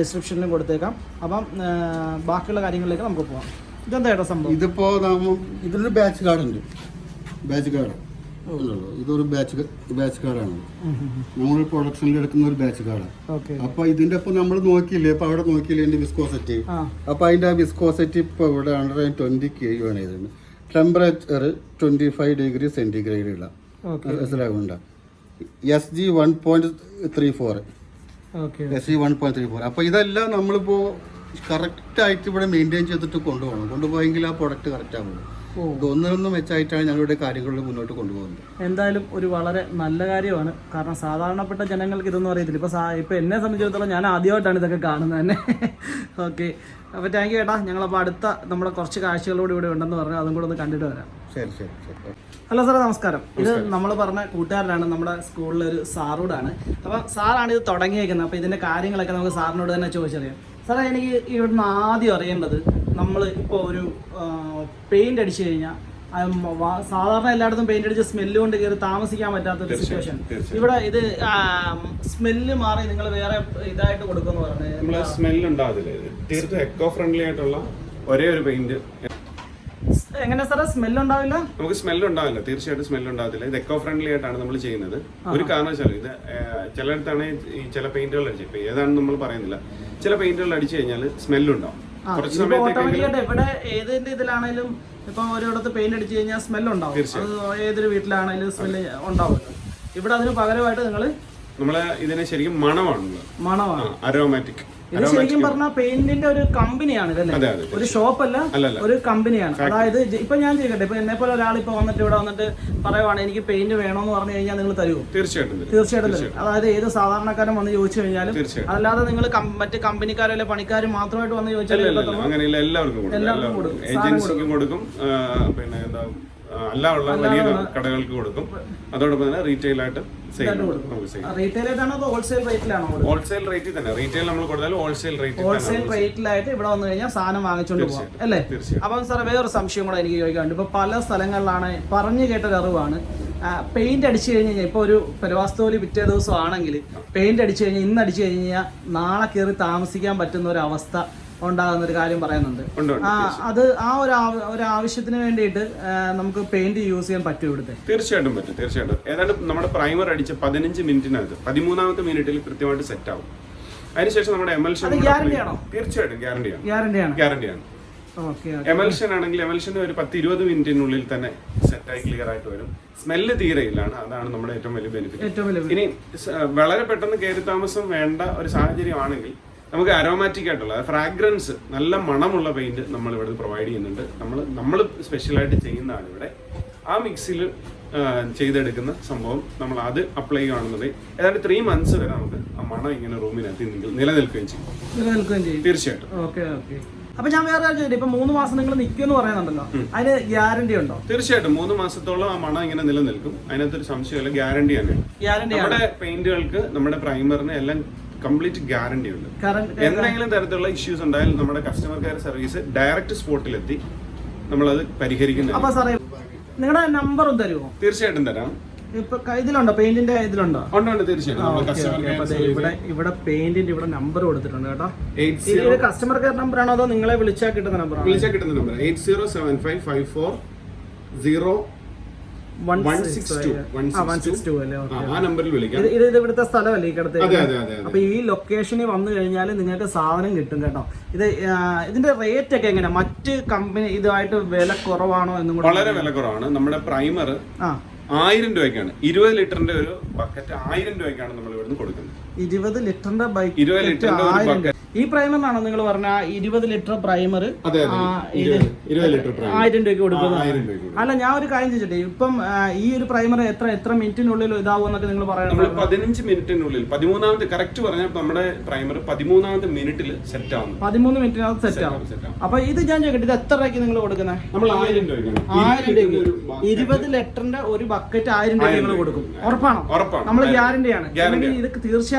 ഡിസ്ക്രിപ്ഷനിലും കൊടുത്തേക്കാം. അപ്പം ബാക്കിയുള്ള കാര്യങ്ങളിലേക്ക് നമുക്ക് പോകാം ഇതെന്താ സംഭവം? ഇതിപ്പോ നമ്മ ഇതിലൊരു ബാച്ച് കാർഡ് ഉണ്ട് ബാച്ച് കാർഡ്. ഇതൊരു ബാച്ച് ബാച്ച് കാർഡാണ് നമ്മൾ പ്രൊഡക്ഷനിൽ എടുക്കുന്ന ഒരു ബാച്ച് കാർഡാണ് അപ്പൊ ഇതിന്റെ ഒപ്പം നമ്മൾ നോക്കിയില്ലേ? ഇപ്പൊ അവിടെ നോക്കിയില്ലേ എന്റെ വിസ്കോസിറ്റി അപ്പൊ അതിന്റെ ആ വിസ്കോസിറ്റി ഇപ്പൊ ഇവിടെ hundred and twenty K U ആണ് ഇതിന്. Temperature twenty five degree centigrade ഉള്ള ഓക്കെ. മനസ്സിലാവുന്നുണ്ട് S G one point three four S G one point three four അപ്പൊ ഇതെല്ലാം നമ്മളിപ്പോ കറക്റ്റ് ആയിട്ട് ഇവിടെ മെയിന്റെയിൻ ചെയ്തിട്ട് കൊണ്ടുപോകണം. കൊണ്ടുപോയെങ്കിൽ ആ പ്രൊഡക്റ്റ് കറക്റ്റ് ആവുള്ളൂ. ഒന്നിനൊന്നും വെച്ചായിട്ടാണ് ഞങ്ങളുടെ കാര്യങ്ങളിൽ മുന്നോട്ട് കൊണ്ടുപോകുന്നത്. എന്തായാലും ഒരു വളരെ നല്ല കാര്യമാണ്. കാരണം സാധാരണപ്പെട്ട ജനങ്ങൾക്ക് ഇതൊന്നും അറിയത്തില്ല. ഇപ്പൊ ഇപ്പൊ എന്നെ സംബന്ധിച്ചിടത്തോളം ഞാൻ ആദ്യമായിട്ടാണ് ഇതൊക്കെ കാണുന്നത് തന്നെ. ഓക്കെ അപ്പൊ താങ്ക് യു ഏട്ടാ. ഞങ്ങളപ്പോൾ അടുത്ത നമ്മുടെ കുറച്ച് കാഴ്ചകളോട് ഇവിടെ ഉണ്ടെന്ന് പറഞ്ഞു അതും കൂടെ ഒന്ന് കണ്ടിട്ട് വരാം. ശരി ശരി ശരി. ഹലോ സാറേ നമസ്കാരം. ഇത് നമ്മൾ പറഞ്ഞ കൂട്ടുകാരനാണ് നമ്മുടെ സ്കൂളിലെ ഒരു സാറോടാണ്. അപ്പം സാറാണ് ഇത് തുടങ്ങിയേക്കുന്നത്. അപ്പോൾ ഇതിന്റെ കാര്യങ്ങളൊക്കെ നമുക്ക് സാറിനോട് തന്നെ ചോദിച്ചറിയാം. സാറേ എനിക്ക് ഇവിടുന്ന് ആദ്യം അറിയേണ്ടത് നമ്മൾ ഇപ്പോൾ ഒരു പെയിന്റ് അടിച്ചു കഴിഞ്ഞാൽ സാധാരണ എല്ലായിടത്തും പെയിന്റ് അടിച്ച് സ്മെല്ല് കൊണ്ട് കയറി താമസിക്കാൻ പറ്റാത്ത ഒരു സിറ്റുവേഷൻ ഇവിടെ ഇത് സ്മെല്ല് മാറി നിങ്ങൾ വേറെ ഇതായിട്ട് കൊടുക്കുമെന്ന് പറഞ്ഞു സ്മെല്ല് ഉണ്ടാവില്ല ഇത്. തീർത്തും എക്കോ ഫ്രണ്ട്ലി ആയിട്ടുള്ള ഒരേ ഒരു പെയിന്റ് എങ്ങനെ സാറേ? സ്മെല്ല് ഉണ്ടാവില്ല നമുക്ക് സ്മെൽ ഉണ്ടാവില്ല തീർച്ചയായിട്ടും സ്മെല്ല് ഉണ്ടാവില്ല ഇത് എക്കോ ഫ്രണ്ട്ലി ആയിട്ടാണ് നമ്മൾ ചെയ്യുന്നത്. ഒരു കാരണവശാലും ഇത് ചിലയിടത്താണ് ഈ ചില പെയിന്റുകൾ അടിച്ച് ഇപ്പൊ ഏതാണെന്ന് നമ്മൾ പറയുന്നില്ല. ചില പെയിന്റുകൾ അടിച്ചു കഴിഞ്ഞാൽ സ്മെല്ല് ഉണ്ടാവും കുറച്ച് സമയത്തേക്ക് എവിടെ ഏതിന്റെ ഇതിലാണെങ്കിലും ഇപ്പൊ ഒരിടത്ത് പെയിന്റ് അടിച്ചു കഴിഞ്ഞാൽ സ്മെൽ ഉണ്ടാവും ഏതൊരു വീട്ടിലാണെങ്കിലും സ്മെല്ല് ഉണ്ടാവുമല്ലോ. ഇവിടെ അതിന് പകരമായിട്ട് നിങ്ങൾ നമ്മളെ ഇതിനെ ശരിക്കും മണമാണ്. മണമാണ് അരോമാറ്റിക് ഇത് ശരിക്കും പറഞ്ഞാൽ പെയിന്റിന്റെ ഒരു കമ്പനിയാണ് ഇതല്ലേ? ഒരു ഷോപ്പ് അല്ല ഒരു കമ്പനിയാണ് അതായത് ഇപ്പൊ ഞാൻ ചെയ്യട്ടെ ഇപ്പൊ എന്നെ പോലെ ഒരാൾ ഇപ്പൊ വന്നിട്ട് ഇവിടെ വന്നിട്ട് പറയുവാണ് എനിക്ക് പെയിന്റ് വേണമെന്ന് പറഞ്ഞു കഴിഞ്ഞാൽ നിങ്ങൾ തരുമോ തീർച്ചയായിട്ടും. തീർച്ചയായിട്ടും തരും. അതായത് ഏത് സാധാരണക്കാരും വന്ന് ചോദിച്ചു കഴിഞ്ഞാലും അല്ലാതെ നിങ്ങൾ മറ്റ് കമ്പനിക്കാരോ അല്ലെ പണിക്കാരും മാത്രമായിട്ട് വന്ന് അങ്ങനെയില്ല എല്ലാവർക്കും കൊടുക്കും. പിന്നെ എന്താ അല്ലാതുള്ള വലിയ കടകൾക്ക് കൊടുക്കും. അതോടൊപ്പം തന്നെ റീറ്റെയിൽ ആയിട്ട് സെയിൽ നമുക്ക് സെയിൽ ഹോൾസെയിൽ റേറ്റിൽ തന്നെ. റീറ്റെയിൽ നമ്മൾ കൊടുത്താലും ഹോൾസെയിൽ റേറ്റിൽ ഹോൾസെയിൽ റേറ്റിലായിട്ട് ഇവിടെ വന്നു കഴിഞ്ഞാൽ സാധനം വാങ്ങിച്ചോണ്ട് പോകാം അല്ലേ? അപ്പം സാർ വേറൊരു സംശയം കൂടെ എനിക്ക് ചോദിക്കാനുണ്ട്. ഇപ്പൊ പല സ്ഥലങ്ങളിലാണ് പറഞ്ഞു കേട്ടൊരു അറിവാണ്. പെയിന്റ് അടിച്ചു കഴിഞ്ഞ് കഴിഞ്ഞാൽ ഇപ്പൊ ഒരു പെരവാസ്തോലി പിറ്റേ ദിവസം ആണെങ്കിൽ പെയിന്റ് അടിച്ചു കഴിഞ്ഞാൽ ഇന്ന് അടിച്ചു കഴിഞ്ഞാൽ നാളെ കയറി താമസിക്കാൻ പറ്റുന്ന ഒരു അവസ്ഥ ഉണ്ടാകുന്ന ഒരു കാര്യം പറയുന്നുണ്ട്. അത് ആ ഒരു ഒരു ആവശ്യത്തിന് വേണ്ടിയിട്ട് നമുക്ക് പെയിന്റ് യൂസ് ചെയ്യാൻ പറ്റും ഇവിടുത്തെ. തീർച്ചയായിട്ടും പറ്റും തീർച്ചയായിട്ടും. ഏതാണ്ട് നമ്മുടെ പ്രൈമർ അടിച്ച പതിനഞ്ച് മിനിറ്റിനകത്ത് പതിമൂന്നാമത്തെ മിനിറ്റിൽ കൃത്യമായിട്ട് സെറ്റ് ആവും. അതിനുശേഷം നമ്മുടെ എമൽഷൻ ആണോ? തീർച്ചയായിട്ടും ഗ്യാരണ്ടിയാണ് ഗ്യാരണ്ടിയാണ് ഗ്യാരണ്ടിയാണ് ഓക്കെ എമൽഷൻ ആണെങ്കിൽ എമൽഷൻ ഒരു പത്ത് ഇരുപത് മിനിറ്റിനുള്ളിൽ തന്നെ സെറ്റായി ക്ലിയർ ആയിട്ട് വരും. സ്മെല്ല് തീരെയില്ലാണ് അതാണ് നമ്മുടെ ഏറ്റവും വലിയ ബെനിഫിറ്റ് ഇനി വളരെ പെട്ടെന്ന് കയറി താമസം വേണ്ട ഒരു സാഹചര്യമാണെങ്കിൽ നമുക്ക് അരോമാറ്റിക് ആയിട്ടുള്ള ഫ്രാഗ്രൻസ് നല്ല മണമുള്ള പെയിന്റ് നമ്മൾ ഇവിടെ പ്രൊവൈഡ് ചെയ്യുന്നുണ്ട്. നമ്മൾ നമ്മൾ സ്പെഷ്യലായിട്ട് ചെയ്യുന്നതാണ് ഇവിടെ. ആ മിക്സിൽ ചെയ്തെടുക്കുന്ന സംഭവം നമ്മൾ അത് അപ്ലൈ ചെയ്യുകയാണെന്നത് ഏതാണ്ട് ത്രീ മന്ത്സ് വരെ നമുക്ക് ആ മണം ഇങ്ങനെ റൂമിനകത്ത് നിൽ- നിലനിൽക്കുകയും ചെയ്യും. നിലനിൽക്കുകയും ചെയ്യും. തീർച്ചയായിട്ടും. Okay okay. അപ്പൊ ഞാൻ വേറെ ചോദിച്ചു ഇപ്പൊ മൂന്ന് മാസം നിങ്ങൾ നിൽക്കുമെന്ന് പറയുന്നുണ്ടല്ലോ. അതിന് ഗ്യാരണ്ടി ഉണ്ടോ? തീർച്ചയായിട്ടും. മൂന്ന് മാസത്തോളം ആ മണം ഇങ്ങനെ നിലനിൽക്കും. അതിനകത്തൊരു സംശയമല്ല. ഗ്യാരണ്ടി ആണ് ഗ്യാരണ്ടി നമ്മുടെ പെയിന്റുകൾക്ക് നമ്മുടെ പ്രൈമറിന് എല്ലാം കംപ്ലീറ്റ് ഗ്യാരണ്ടി ഉണ്ട്. എന്തെങ്കിലും തരത്തിലുള്ള ഇഷ്യൂസ് ഉണ്ടായാൽ നമ്മുടെ കസ്റ്റമർ കെയർ സർവീസ് ഡയറക്റ്റ് സ്പോട്ടിലെത്തി നമ്മളത് പരിഹരിക്കുന്നു അപ്പൊ സാറേ നിങ്ങളുടെ നമ്പറും തരുമോ തീർച്ചയായിട്ടും തരാം. ഇതിലുണ്ടോ? പെയിന്റിന്റെ ഇതിലുണ്ടോ? ഇവിടെ ഇവിടെ പെയിന്റിന്റെ ഇവിടെ നമ്പർ കൊടുത്തിട്ടുണ്ട് കേട്ടോ. ഇത് കസ്റ്റമർ കെയർ നമ്പർ ആണോ അതോ നിങ്ങളെ വിളിച്ചാൽ കിട്ടുന്ന നമ്പർ വിളിച്ചാൽ കിട്ടുന്ന number eight zero seven five five four zero ആ നമ്പറിൽ വിളിക്കാം. ഇത് ഇവിടുത്തെ സ്ഥലമല്ലേ ഈ അപ്പൊ ഈ ലൊക്കേഷനിൽ വന്നു കഴിഞ്ഞാൽ നിങ്ങൾക്ക് സാധനം കിട്ടും കേട്ടോ. ഇത് ഇതിന്റെ റേറ്റ് ഒക്കെ എങ്ങനെയാ? മറ്റ് കമ്പനി ഇതുമായിട്ട് വില കുറവാണോ എന്നും കൂടെ വളരെ വില കുറവാണ്. നമ്മുടെ പ്രൈമർ ആയിരം രൂപയ്ക്കാണ്. ഇരുപത് ലിറ്ററിന്റെ ഒരു ബക്കറ്റ് ആയിരം രൂപയ്ക്കാണ് നമ്മൾ ഇവിടുന്ന് കൊടുക്കുന്നത്. ഇരുപത് ലിറ്ററിന്റെ ബൈക്ക് ഈ പ്രൈമറിനാണോ നിങ്ങൾ പറഞ്ഞ ഇരുപത് ലിറ്റർ പ്രൈമർ ആയിരം രൂപയ്ക്ക് കൊടുക്കുന്നത്. അല്ല ഞാൻ ഒരു കാര്യം ചോദിച്ചിട്ടെ ഇപ്പം ഈ ഒരു പ്രൈമർ എത്ര എത്ര മിനിറ്റിനുള്ളിൽ ഇതാവും എന്നൊക്കെ നിങ്ങൾ പറയുന്നത് പതിനഞ്ച് മിനിറ്റിനുള്ളിൽ പതിമൂന്നാമത്തെ കറക്റ്റ് പറഞ്ഞാൽ നമ്മുടെ പ്രൈമർ പതിമൂന്നാമത്തെ മിനിറ്റിൽ സെറ്റ് ആവും പതിമൂന്ന് മിനിറ്റിനകത്ത് സെറ്റ് ആവും. അപ്പൊ ഇത് ഞാൻ ചോദിക്കട്ടെ ഇത് എത്ര രൂപയ്ക്ക് നിങ്ങൾ കൊടുക്കുന്നത് നമ്മൾ ആയിരം രൂപയ്ക്ക് ആയിരം ഇരുപത് രൂപ ഇരുപത് ലിറ്ററിന്റെ ഒരു ബക്കറ്റ് ആയിരം രൂപ നിങ്ങൾ കൊടുക്കും. ഉറപ്പാണോ? ഉറപ്പാണ്. നമ്മൾ ഗ്യാരണ്ടിയാണ് ഇത്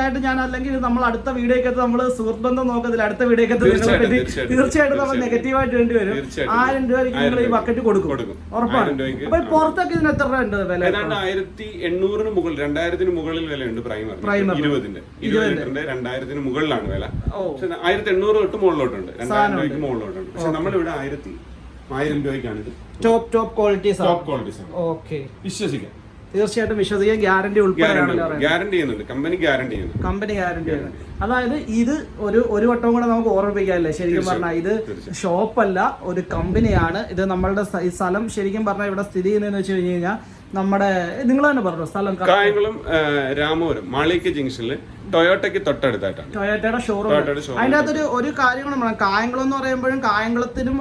തീർച്ചയായിട്ടും ഞാൻ അല്ലെങ്കിൽ നമ്മൾ അടുത്ത വീഡിയോക്കകത്ത് നമ്മൾ സുഹൃത്ത് ബന്ധം നോക്കത്തില്ല. അടുത്ത വീഡിയോക്കകത്ത് നിങ്ങളെ പറ്റി തീർച്ചയായിട്ടും, നമ്മൾ. നെഗറ്റീവായിട്ട് വേണ്ടി വരും. ആയിരം രൂപയ്ക്ക് നിങ്ങൾ ഈ ബക്കറ്റ് കൊടുക്കും. ഉറപ്പാണ്. അപ്പൊ പുറത്തൊക്കെ ഇതിന് എത്ര രൂപ ഉണ്ട് വില ഏതാണ്ട് ആയിരത്തി എണ്ണൂറിന് മുകളിൽ രണ്ടായിരത്തിന് മുകളിൽ വില വിലയുണ്ട് പ്രൈമർ Primer. ഇരുപതിന്റെ. ഇരുപത് ലിറ്ററിന്റെ രണ്ടായിരത്തിന് മുകളിലാണ് വില. ആയിരത്തി എണ്ണൂറ് തൊട്ട് മുകളിലോട്ടുണ്ട്. രണ്ടായിരം രൂപയ്ക്ക് മുകളിലോട്ടുണ്ട്. പക്ഷെ നമ്മളിവിടെ ആയിരത്തി ആയിരം രൂപയ്ക്കാണ് ഇത് top top quality top quality സാധനം. ഓക്കെ. വിശ്വസിക്കാം. തീർച്ചയായിട്ടും വിശ്വസിക്കാൻ ഗ്യാരണ്ടി പറയുന്നത് ഗ്യാരണ്ടി ചെയ്യുന്നുണ്ട്. കമ്പനി ഗ്യാരണ്ടി ചെയ്യുന്നുണ്ട്. കമ്പനി ഗ്യാരണ്ടി അതായത് ഇത് ഒരു ഒരു വട്ടം കൂടെ നമുക്ക് ഓർമ്മിപ്പിക്കാമല്ലേ ശരിക്കും പറഞ്ഞാൽ ഇത് ഷോപ്പല്ല ഒരു കമ്പനിയാണ് ഇത് നമ്മളുടെ സ്ഥ- സ്ഥലം ശരിക്കും പറഞ്ഞാൽ ഇവിടെ സ്ഥിതി ചെയ്യുന്നതെന്ന് വെച്ച് കഴിഞ്ഞ് കഴിഞ്ഞാൽ നമ്മുടെ നിങ്ങൾ തന്നെ പറഞ്ഞു സ്ഥലം കായംകുളം രാമപുരം മാളിക ജംഗ്ഷനിൽ ടൊയോട്ടയ്ക്ക് തൊട്ടടുത്തായിട്ടാണ്. ടൊയോട്ടയുടെ ഷോറൂം അതിന്റെ അതിന്റെ അകത്തൊരു ഒരു കാര്യം കൂടെ പറയാം കായംകുളം എന്ന് പറയുമ്പോഴും കായംകുളത്തിനും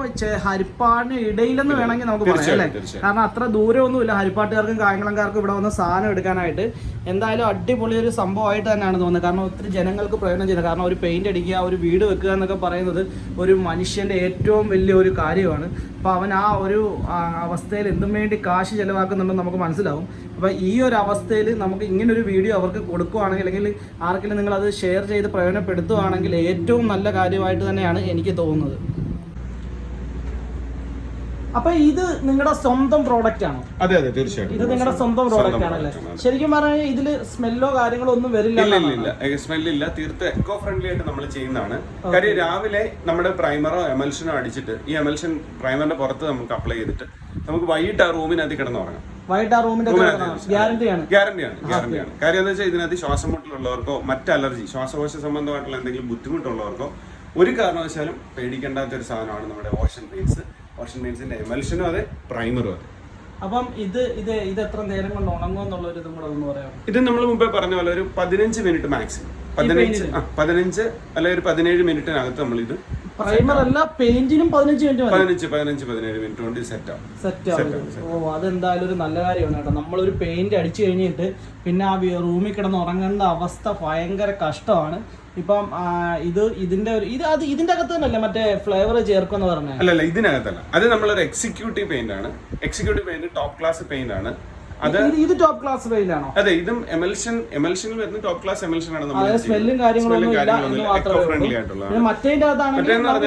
ഹരിപ്പാടിനും ഇടയിലെന്ന് വേണമെങ്കിൽ നമുക്ക് പറയാം അല്ലേ? കാരണം അത്ര ദൂരമൊന്നുമില്ല ഹരിപ്പാട്ടുകാർക്കും കായംകുളംകാർക്കും ഇവിടെ വന്ന് സാധനം എടുക്കാനായിട്ട്. എന്തായാലും അടിപൊളി ഒരു സംഭവമായിട്ട് തന്നെയാണ് തോന്നുന്നത്. കാരണം ഒത്തിരി ജനങ്ങൾക്ക് പ്രയോജനം ചെയ്യുന്നത്. കാരണം ഒരു പെയിന്റ് അടിക്കുക ഒരു വീട് വെക്കുക എന്നൊക്കെ പറയുന്നത് ഒരു മനുഷ്യന്റെ ഏറ്റവും വലിയ ഒരു കാര്യമാണ്. അപ്പോൾ അവൻ ആ ഒരു അവസ്ഥയിൽ എന്തും വേണ്ടി കാശ് ചെലവാക്കുന്നുണ്ടെന്ന് നമുക്ക് മനസ്സിലാവും. അപ്പോൾ ഈ ഒരു അവസ്ഥയിൽ നമുക്ക് ഇങ്ങനെ ഒരു വീഡിയോ അവർക്ക് കൊടുക്കുകയാണെങ്കിൽ അല്ലെങ്കിൽ ആർക്കെങ്കിലും നിങ്ങൾ അത് ഷെയർ ചെയ്ത് പ്രയോജനപ്പെടുത്തുകയാണെങ്കിൽ ഏറ്റവും നല്ല കാര്യമായിട്ട് തന്നെയാണ് എനിക്ക് തോന്നുന്നത്. അപ്പൊ ഇത് നിങ്ങളുടെ സ്വന്തം പ്രോഡക്റ്റ് ആണോ. അതെ അതെ തീർച്ചയായിട്ടും. ഇത് നിങ്ങളുടെ സ്വന്തം പ്രോഡക്റ്റ് ആണല്ലേ? ശരിക്കും പറഞ്ഞാൽ ഇതിൽ സ്മെല്ലോ കാര്യങ്ങളോ ഒന്നും വരില്ല ഇല്ല ഇല്ല ഇല്ല. സ്മെല്ലില്ല തീർത്ത് എക്കോ ഫ്രണ്ട്ലി ആയിട്ട് നമ്മൾ ചെയ്യുന്നതാണ്. കാര്യം രാവിലെ നമ്മുടെ പ്രൈമറോ എമൽഷനോ അടിച്ചിട്ട് ഈ എമൽഷൻ പ്രൈമറിന്റെ പുറത്ത് നമുക്ക് അപ്ലൈ ചെയ്തിട്ട് നമുക്ക് വൈകിട്ട് ആ റൂമിനകത്ത് കിടന്നുറങ്ങാം. വൈകിട്ട് ആ റൂമിന്റെ ഗ്യാരണ്ടിയാണ് ഗ്യാരണ്ടിയാണ് ഗ്യാരണ്ടിയാണ് കാര്യം എന്താ വെച്ചാൽ ഇതിനകത്ത് ശ്വാസം മുട്ടലുള്ളവർക്കോ മറ്റ് അലർജി ശ്വാസകോശ സംബന്ധമായിട്ടുള്ള എന്തെങ്കിലും ബുദ്ധിമുട്ടുള്ളവർക്കോ ഒരു കാരണവശാലും പേടിക്കേണ്ടാത്ത ഒരു സാധനമാണ് നമ്മുടെ ഓഷൻ പെയിൻസ് ഓഷൻ മീൻസിന്റെ എമൽഷനും അതെ പ്രൈമറും അതെ. അപ്പം ഇത് ഇത് ഇത് എത്ര നേരം കൊണ്ട് ഉണങ്ങും എന്നുള്ള ഒരു ഇതും കൂടെ ഒന്ന് പറയാം ഇത് നമ്മൾ മുമ്പേ പറഞ്ഞ പോലെ ഒരു പതിനഞ്ച് മിനിറ്റ് മാക്സിമം പതിനഞ്ച് ആ പതിനഞ്ച് അല്ലെങ്കിൽ ഒരു പതിനേഴ് മിനിറ്റിനകത്ത് നമ്മൾ ഇത് പ്രൈമർ അല്ല പെയിന്റിനും പതിനഞ്ച് മിനിറ്റ് പതിനഞ്ച് പതിനഞ്ച് പതിനേഴ് മിനിറ്റ് കൊണ്ട് സെറ്റ് ആവും. സെറ്റ് ആവും. ഓ അതെന്തായാലും ഒരു നല്ല കാര്യമാണ് കേട്ടോ. നമ്മളൊരു പെയിന്റ് അടിച്ചു കഴിഞ്ഞിട്ട് പിന്നെ ആ റൂമിൽ കിടന്ന് ഉറങ്ങേണ്ട അവസ്ഥ ഭയങ്കര കഷ്ടമാണ്. ഇപ്പം ഇത് ഇതിന്റെ ഒരു ഇത് അത് ഇതിന്റെ അകത്ത് തന്നെയല്ലേ മറ്റേ ഫ്ലേവർ ചേർക്കുമെന്ന് പറഞ്ഞത് അല്ലല്ല ഇതിനകത്തല്ല. അത് നമ്മളൊരു എക്സിക്യൂട്ടീവ് പെയിന്റ് ആണ്. Executive paint top class paint ആണ്. അത് ഇത് ടോപ്പ് ക്ലാസ് പെയിന്റ് ആണോ? അതെ ഇതും എമൽഷൻ എമൽഷനിൽ വരുന്ന ടോപ്പ് ക്ലാസ് എമൽഷൻ ആണ് നമ്മൾ സ്മെല്ലും എക്കോ ഫ്രണ്ട്ലി ആയിട്ടുള്ള മറ്റേതിന്റെ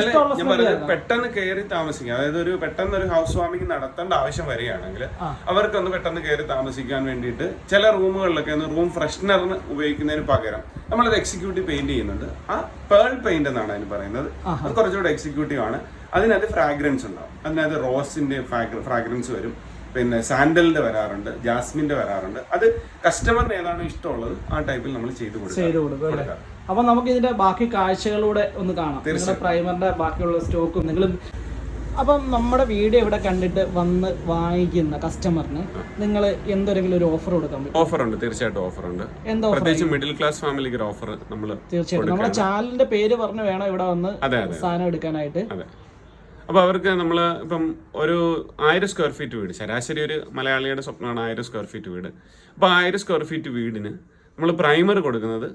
ഇഷ്ടമുള്ള ഞാൻ പറഞ്ഞത് പെട്ടെന്ന് കയറി താമസിക്കുക. അതായത് ഒരു പെട്ടെന്ന് ഒരു ഹൗസ് വാമിംഗ് നടത്തേണ്ട ആവശ്യം വരികയാണെങ്കിൽ. അവർക്കൊന്ന് പെട്ടെന്ന് കയറി താമസിക്കാൻ വേണ്ടിയിട്ട് ചില റൂമുകളിലൊക്കെ ഒന്ന് റൂം ഫ്രഷ്നറിന് ഉപയോഗിക്കുന്നതിന് പകരം നമ്മളത് എക്സിക്യൂട്ടീവ് പെയിന്റ് ചെയ്യുന്നുണ്ട്. ആ പേൾ പെയിന്റ് എന്നാണ് അതിന് പറയുന്നത്. അത് കുറച്ചുകൂടെ എക്സിക്യൂട്ടീവ് ആണ്. അതിനകത്ത് ഫ്രാഗ്രൻസ് ഉണ്ടാവും. അതിനകത്ത് റോസിന്റെ ഫ്രാഗ്രൻസ് വരും. പിന്നെ സാൻഡലിന്റെ വരാറുണ്ട് ജാസ്മിന്റെ വരാറുണ്ട്. അത് കസ്റ്റമറിന് ഏതാണ് ഇഷ്ടമുള്ളത് ആ ടൈപ്പിൽ നമ്മൾ ചെയ്തു കൊടുക്കും. അപ്പൊ നമുക്ക് ഇതിന്റെ ബാക്കി കാഴ്ചകളൂടെ ഒന്ന് കാണാം. പ്രൈമറിന്റെ ബാക്കിയുള്ള സ്റ്റോക്കും നിങ്ങൾ അപ്പം നമ്മുടെ വീഡിയോ ഇവിടെ കണ്ടിട്ട് വന്ന് വാങ്ങിക്കുന്ന കസ്റ്റമറിന് നിങ്ങൾ എന്തെങ്കിലും ഒരു ഓഫർ കൊടുക്കാൻ പറ്റും? ഓഫർ ഉണ്ട് തീർച്ചയായിട്ടും ഓഫർ ഉണ്ട്. എന്താ പ്രത്യേകിച്ച് മിഡിൽ ക്ലാസ് ഫാമിലിക്ക് ഒരു ഓഫർ നമ്മൾ തീർച്ചയായിട്ടും. നമ്മുടെ ചാനലിന്റെ പേര് പറഞ്ഞു വേണം ഇവിടെ വന്ന് സാധനം എടുക്കാനായിട്ട്. അപ്പോൾ അവർക്ക് നമ്മൾ ഇപ്പം ഒരു ആയിരം സ്ക്വയർ ഫീറ്റ് വീട് ശരാശരി ഒരു മലയാളിയുടെ സ്വപ്നമാണ് ആയിരം സ്ക്വയർ ഫീറ്റ് വീട്. അപ്പോൾ ആയിരം സ്ക്വയർ ഫീറ്റ് വീടിന് നമ്മൾ പ്രൈമർ കൊടുക്കുന്നത്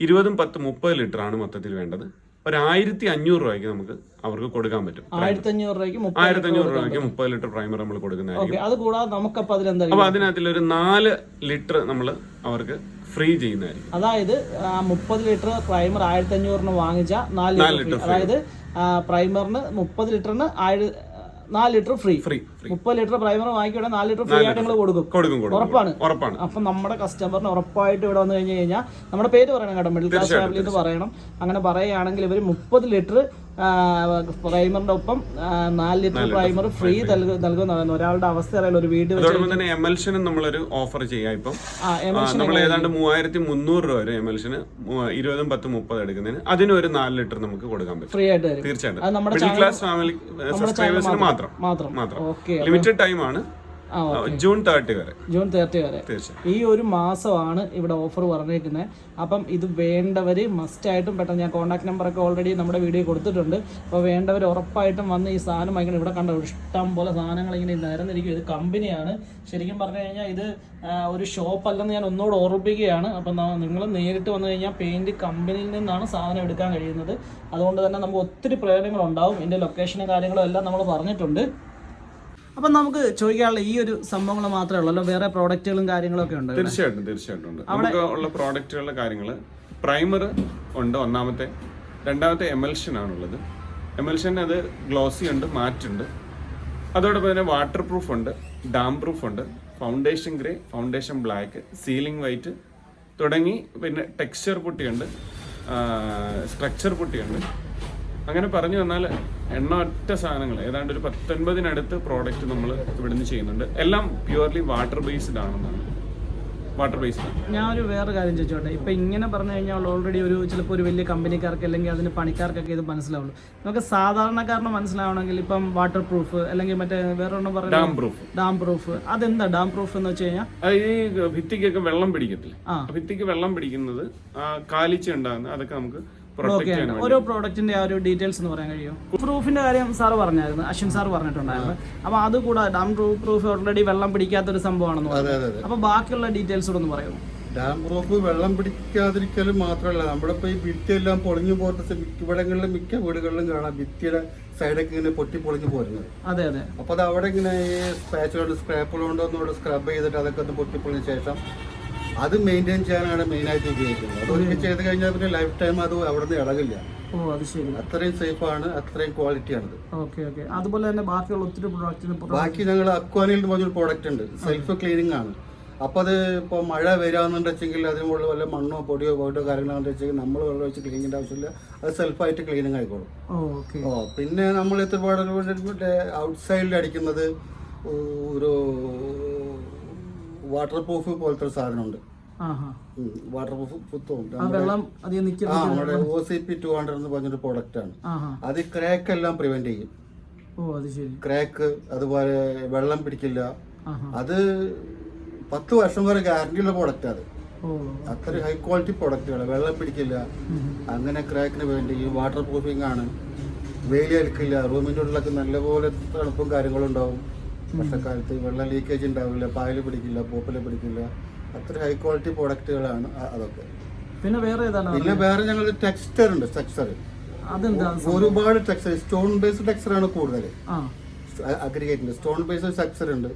ഇരുപതും പത്ത് മുപ്പത് ലിറ്റർ ആണ് മൊത്തത്തിൽ വേണ്ടത്. ഒരു ആയിരത്തി അഞ്ഞൂറ് രൂപയ്ക്ക് നമുക്ക് അവർക്ക് കൊടുക്കാൻ പറ്റും ആയിരത്തി അഞ്ഞൂറ് രൂപയ്ക്ക് ആയിരത്തി അഞ്ഞൂറ് രൂപയ്ക്ക് മുപ്പത് ലിറ്റർ പ്രൈമർ നമ്മൾ കൊടുക്കുന്നതായിരിക്കും. അപ്പൊ അത് കൂടാതെ നമുക്കപ്പോൾ അതിലെന്താ അപ്പോൾ അതിനകത്തിൽ ഒരു നാല് ലിറ്റർ നമ്മൾ അവർക്ക് ഫ്രീ ചെയ്യുന്നതായിരിക്കും. അതായത് മുപ്പത് ലിറ്റർ പ്രൈമർ ആയിരത്തി അഞ്ഞൂറിന് വാങ്ങിച്ച നാല് ലിറ്റർ അതായത് പ്രൈമറിന് മുപ്പത് ലിറ്ററിന് ആയിര നാല് ലിറ്റർ ഫ്രീ. ഫ്രീ മുപ്പത് ലിറ്റർ പ്രൈമർ വാങ്ങിക്കോടെ നാല് ലിറ്റർ ഫ്രീ ആയിട്ട് നിങ്ങൾ കൊടുക്കും. കൊടുക്കും കൊടുക്കും. ഉറപ്പാണ്. ഉറപ്പാണ്. അപ്പം നമ്മുടെ കസ്റ്റമറിന് ഉറപ്പായിട്ട് ഇവിടെ വന്നു കഴിഞ്ഞു കഴിഞ്ഞാൽ നമ്മുടെ പേര് പറയണം കേട്ടോ മിഡിൽ ക്ലാസ് ഫാമിലി എന്ന് പറയണം. അങ്ങനെ പറയുകയാണെങ്കിൽ ഇവർ മുപ്പത് ലിറ്റർ പ്രൈമറിന്റെ ഒപ്പം നാല് ലിറ്റർ പ്രൈമർ ഫ്രീ നൽകുന്നതാണ് ഒരാളുടെ അവസ്ഥ അറിയാലോ ഒരു വീട് വെച്ച് അതോടൊപ്പം തന്നെ എമൽഷനും നമ്മളൊരു ഓഫർ ചെയ്യാം ഇപ്പം. നമ്മൾ ഏതാണ്ട് മൂവായിരത്തി മുന്നൂറ് രൂപ വരെ എമൽഷന് ഇരുപതും പത്ത് മുപ്പത് എടുക്കുന്നതിന് അതിന് ഒരു നാല് ലിറ്റർ നമുക്ക് കൊടുക്കാൻ പറ്റും. ഫ്രീ ആയിട്ട് തീർച്ചയായിട്ടും. മിഡിൽ ക്ലാസ് ഫാമിലി സബ്സ്ക്രൈബേഴ്സിന് മാത്രം. മാത്രം. ലിമിറ്റഡ് ടൈം ആ ജൂൺ തേർട്ടി വരെ. ജൂൺ തേർട്ടി വരെ. ഈ ഒരു മാസമാണ് ഇവിടെ ഓഫർ പറഞ്ഞേക്കുന്നത് അപ്പം ഇത് വേണ്ടവർ മസ്റ്റ് ആയിട്ടും പെട്ടെന്ന് ഞാൻ കോൺടാക്ട് നമ്പറൊക്കെ ഓൾറെഡി നമ്മുടെ വീഡിയോ കൊടുത്തിട്ടുണ്ട്. അപ്പോൾ വേണ്ടവർ ഉറപ്പായിട്ടും വന്ന് ഈ സാധനം വാങ്ങിക്കണം. ഇവിടെ കണ്ട ഇഷ്ടം പോലെ സാധനങ്ങൾ ഇങ്ങനെ നിരന്നിരിക്കും ഇത് കമ്പനിയാണ് ശരിക്കും പറഞ്ഞു കഴിഞ്ഞാൽ ഇത് ഒരു ഷോപ്പ് അല്ലെന്ന് ഞാൻ ഒന്നുകൂടെ ഓർമ്മിപ്പിക്കുകയാണ്. അപ്പം നിങ്ങൾ നേരിട്ട് വന്നു കഴിഞ്ഞാൽ പെയിന്റ് കമ്പനിയിൽ നിന്നാണ് സാധനം എടുക്കാൻ കഴിയുന്നത്. അതുകൊണ്ട് തന്നെ നമുക്ക് ഒത്തിരി പ്രയോജനങ്ങൾ ഉണ്ടാവും ഇതിന്റെ ലൊക്കേഷനും കാര്യങ്ങളും എല്ലാം നമ്മൾ പറഞ്ഞിട്ടുണ്ട്. അപ്പം നമുക്ക് ചോദിക്കാനുള്ള ഈ ഒരു സംഭവങ്ങൾ മാത്രമേ ഉള്ളൂ വേറെ പ്രോഡക്റ്റുകളും കാര്യങ്ങളൊക്കെ ഉണ്ട് തീർച്ചയായിട്ടും തീർച്ചയായിട്ടും ഉണ്ട്. അവിടെ ഉള്ള പ്രോഡക്റ്റുകളുടെ കാര്യങ്ങൾ പ്രൈമർ ഉണ്ട് ഒന്നാമത്തെ രണ്ടാമത്തെ എമൽഷൻ ആണുള്ളത് എമൽഷൻ അത് ഗ്ലോസി ഉണ്ട് മാറ്റുണ്ട്. അതോടൊപ്പം തന്നെ വാട്ടർ പ്രൂഫ് ഉണ്ട് ഡാം പ്രൂഫ് ഉണ്ട് foundation grey foundation black ceiling white തുടങ്ങി പിന്നെ ടെക്സ്ചർ പുട്ടിയുണ്ട് സ്ട്രക്ചർ പുട്ടിയുണ്ട് അങ്ങനെ പറഞ്ഞു വന്നാൽ എണ്ണ ഒറ്റ സാധനങ്ങൾ ഏതാണ്ട് ഒരു പത്തൊൻപതിനടുത്ത് പ്രോഡക്റ്റ് നമ്മൾ ഇവിടുന്ന് ചെയ്യുന്നുണ്ട്. എല്ലാം പ്യുവർലി വാട്ടർ ബേസ്ഡ് ആണെന്നാണ്. വാട്ടർ ബേസ്ഡ് ഞാൻ ഒരു വേറെ കാര്യം ചോദിച്ചോട്ടെ? ഇപ്പൊ ഇങ്ങനെ പറഞ്ഞു കഴിഞ്ഞാൽ ഓൾറെഡി ഒരു ചിലപ്പോൾ ഒരു വലിയ കമ്പനിക്കാർക്ക് അല്ലെങ്കിൽ അതിന് പണിക്കാർക്കൊക്കെ ഇത് മനസ്സിലാവുള്ളൂ. നമുക്ക് സാധാരണക്കാരന് മനസ്സിലാവണമെങ്കിൽ ഇപ്പം വാട്ടർ പ്രൂഫ് അല്ലെങ്കിൽ മറ്റേ വേറെ ഒന്നും ഡാം പറയുന്നത് പ്രൂഫ് ഡാം പ്രൂഫ് അതെന്താ ഡാം പ്രൂഫ് എന്ന് വെച്ച് കഴിഞ്ഞാൽ ഈ ഭിത്തിക്കൊക്കെ വെള്ളം പിടിക്കത്തില്ല? ആ. ഭിത്തിക്ക് വെള്ളം പിടിക്കുന്നത് കാലിച്ച് ഉണ്ടാകുന്നത് അതൊക്കെ നമുക്ക് ചെയ്യാൻ ഓരോ പ്രോഡക്റ്റിന്റെ ആ ഒരു ഡീറ്റെയിൽസ് എന്ന് പറയാൻ കഴിയും പ്രൂഫിന്റെ കാര്യം സാർ പറഞ്ഞായിരുന്നു അശ്വിൻ സാർ പറഞ്ഞിട്ടുണ്ടായിരുന്നു. അപ്പൊ അത് കൂടാതെ ഡാം പ്രൂഫ് ഓൾറെഡി വെള്ളം പിടിക്കാത്ത ഒരു സംഭവമാണെന്ന് പറയുന്നത് അതെ അതെ അതെ. അപ്പൊ ബാക്കിയുള്ള ഡീറ്റെയിൽസ് കൂടെ ഒന്ന് പറയുമോ? ഡാം പ്രൂഫ് വെള്ളം പിടിക്കാതിരിക്കലും മാത്രമല്ല നമ്മുടെ ഇപ്പോൾ ഈ ഭിത്തിയെല്ലാം പൊളിഞ്ഞു പോകുന്ന ഇവിടങ്ങളിലും മിക്ക വീടുകളിലും കാണാം ഭിത്തിയുടെ സൈഡൊക്കെ ഇങ്ങനെ പൊട്ടി പൊളിഞ്ഞു പോരുന്നത്. അതെ അതെ. അപ്പോൾ അത് അവിടെ ഇങ്ങനെ ഈ സ്പാച്ചുകൊണ്ട് സ്ക്രാപ്പുകൾ കൊണ്ട് സ്ക്രബ് ചെയ്തിട്ട് അതൊക്കെ ഒന്ന് പൊട്ടി പൊട്ടിപ്പൊളിഞ്ഞ ശേഷം അത് മെയിന്റെയിൻ ചെയ്യാനാണ് മെയിനായിട്ട് ഉപയോഗിക്കുന്നത് അത് ഒരിക്കൽ ചെയ്ത് കഴിഞ്ഞാൽ പിന്നെ ലൈഫ് ടൈം അത് അവിടെ നിന്ന് ഇളകില്ല ഓ അത് ശരി അത്രയും സേഫാണ് അത്രയും ക്വാളിറ്റിയാണത് ഓക്കെ ഓക്കെ അതുപോലെ തന്നെ ബാക്കിയുള്ള ഒത്തിരി പ്രോഡക്റ്റിന് ബാക്കി ഞങ്ങൾ അക്വാനിൽ എന്ന് പറഞ്ഞൊരു പ്രോഡക്റ്റ് ഉണ്ട് സെൽഫ് ക്ലീനിങ് ആണ് അപ്പോൾ അത് ഇപ്പോൾ മഴ വരാമെന്നുണ്ടെച്ചെങ്കിൽ അതിന് മുകളിൽ വല്ല മണ്ണോ പൊടിയോ പോയിട്ടോ കാര്യങ്ങളാണെന്ന് വെച്ചെങ്കിൽ നമ്മൾ വെള്ളം വെച്ച് ക്ലീനിങ്ങിന്റെ ആവശ്യമില്ല അത് സെൽഫായിട്ട് ക്ലീനിങ് ആയിക്കോളും ഓക്കെ ഓ പിന്നെ നമ്മൾ ഒരുപാട് ഔട്ട് സൈഡിൽ അടിക്കുന്നത് ഒരു വാട്ടർ പ്രൂഫ് പോലത്തെ ഒരു സാധനമുണ്ട് waterproof O C P two hundred എന്ന് പറഞ്ഞൊരു പ്രോഡക്റ്റ് ആണ്. അത് ക്രാക്ക് എല്ലാം പ്രിവെന്റ് ചെയ്യും. ക്രാക്ക് അതുപോലെ വെള്ളം പിടിക്കില്ല. അത് പത്ത് വർഷം വരെ ഗ്യാരണ്ടി ഉള്ള പ്രോഡക്റ്റ് അത്. അത്ര ഹൈ ക്വാളിറ്റി പ്രോഡക്റ്റുകൾ വെള്ളം പിടിക്കില്ല. അങ്ങനെ ക്രാക്കിന് വേണ്ടി ഈ വാട്ടർ പ്രൂഫിംഗ് ആണ്. വെയിൽ ഏൽക്കില്ല റൂമിന്റെ ഉള്ളിലൊക്കെ നല്ലപോലെ തണുപ്പും കാര്യങ്ങളും ഉണ്ടാവും. വർഷക്കാലത്ത് വെള്ളം ലീക്കേജ് ഉണ്ടാവില്ല പായൽ പിടിക്കില്ല പൂപ്പൽ പിടിക്കില്ല. അത്ര ഹൈ ക്വാളിറ്റി പ്രോഡക്റ്റുകളാണ് അതൊക്കെ. പിന്നെ വേറെ ഏതാണ് പിന്നെ വേറെ ഞങ്ങൾ ടെക്സ്ചർ ഉണ്ട് ടെക്സ്ചർ അതെന്താ ഒരുപാട് ടെക്സ്ചർ സ്റ്റോൺ ബേസ്ഡ് ടെക്സ്ചർ ആണ് കൂടുതൽ അഗ്രിഗേറ്റിന്റെ സ്റ്റോൺ ബേസ്ഡ് ടെക്സ്ചർ ഉണ്ട്.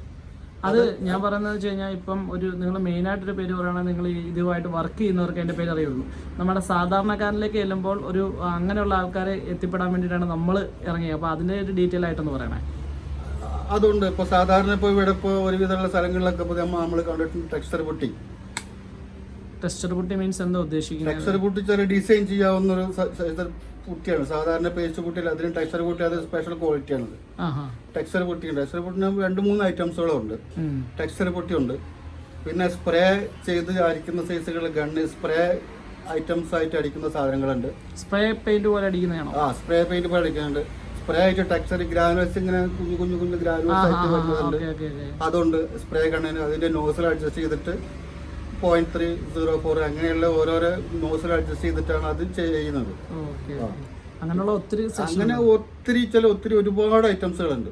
അത് ഞാൻ പറയുന്നത് വെച്ച് കഴിഞ്ഞാൽ ഇപ്പം ഒരു നിങ്ങൾ മെയിൻ ആയിട്ട് ഒരു പേര് പറയുകയാണെങ്കിൽ നിങ്ങൾ ഇതുമായിട്ട് വർക്ക് ചെയ്യുന്നവർക്ക് അതിന്റെ പേര് അറിയുള്ളൂ. നമ്മുടെ സാധാരണക്കാരിലേക്ക് ചെല്ലുമ്പോൾ ഒരു അങ്ങനെയുള്ള ആൾക്കാരെ എത്തിപ്പെടാൻ വേണ്ടിയിട്ടാണ് നമ്മൾ ഇറങ്ങിയത് അപ്പോൾ അതിന്റെ ഒരു ഡീറ്റെയിൽ ആയിട്ടൊന്ന് പറയണേ. അതുണ്ട്. ഇപ്പൊ സാധാരണ ഇപ്പോൾ ഇവിടെ ഇപ്പോൾ ഒരുവിധമുള്ള സ്ഥലങ്ങളിലൊക്കെ ഇപ്പോൾ നമ്മൾ കണ്ടിട്ടുണ്ട് ടെക്സ്ചർ പൊട്ടി. ടെക്സ്ചർ പൊട്ടി മീൻസ് എന്താ ഉദ്ദേശിക്കുന്നത്? ടെക്സ്ചർ പൊട്ടി ചില ഡിസൈൻ ചെയ്യാവുന്ന ഒരു കുട്ടിയാണ് സാധാരണ പേസ്റ്റ് കുട്ടിയിൽ അതിന് ടെക്സ്ചർ കുട്ടി അത് സ്പെഷ്യൽ ക്വാളിറ്റിയാണ് ടെക്സ്ചർ പൊട്ടി ടെക്സ്ചർ പൊട്ടിന് രണ്ട് മൂന്ന് ഐറ്റംസുകളും ഉണ്ട്. ടെക്സ്ചർ പൊട്ടിയുണ്ട്. പിന്നെ സ്പ്രേ ചെയ്ത് അടിക്കുന്ന സൈസുകൾ ഗണ്ണ് സ്പ്രേ ഐറ്റംസ് ആയിട്ട് അടിക്കുന്ന സാധനങ്ങളുണ്ട്. സ്പ്രേ പെയിന്റ് പോലെ അടിക്കുന്നതാണോ? ആ സ്പ്രേ പെയിന്റ് പോലെ അടിക്കുന്നുണ്ട്. സ്പ്രേ ആയിട്ട് ടെക്സ്ചർ ഗ്രാനുവൽസ് ഇങ്ങനെ കുഞ്ഞു കുഞ്ഞു കുഞ്ഞു ഗ്രാനുവൽസ് ആയിട്ട് വരുന്നുണ്ട് അതുകൊണ്ട് സ്പ്രേ കണ്ണിന് അതിന്റെ നോസിൽ അഡ്ജസ്റ്റ് ചെയ്തിട്ട് പോയിന്റ് ത്രീ സീറോ ഫോർ അങ്ങനെയുള്ള ഓരോരോ നോസിൽ അഡ്ജസ്റ്റ് ചെയ്തിട്ടാണ് അത് ചെയ്യുന്നത്. അങ്ങനെയുള്ള ഒത്തിരി അങ്ങനെ ഒത്തിരി ചില ഒത്തിരി ഒരുപാട് ഐറ്റംസുകളുണ്ട്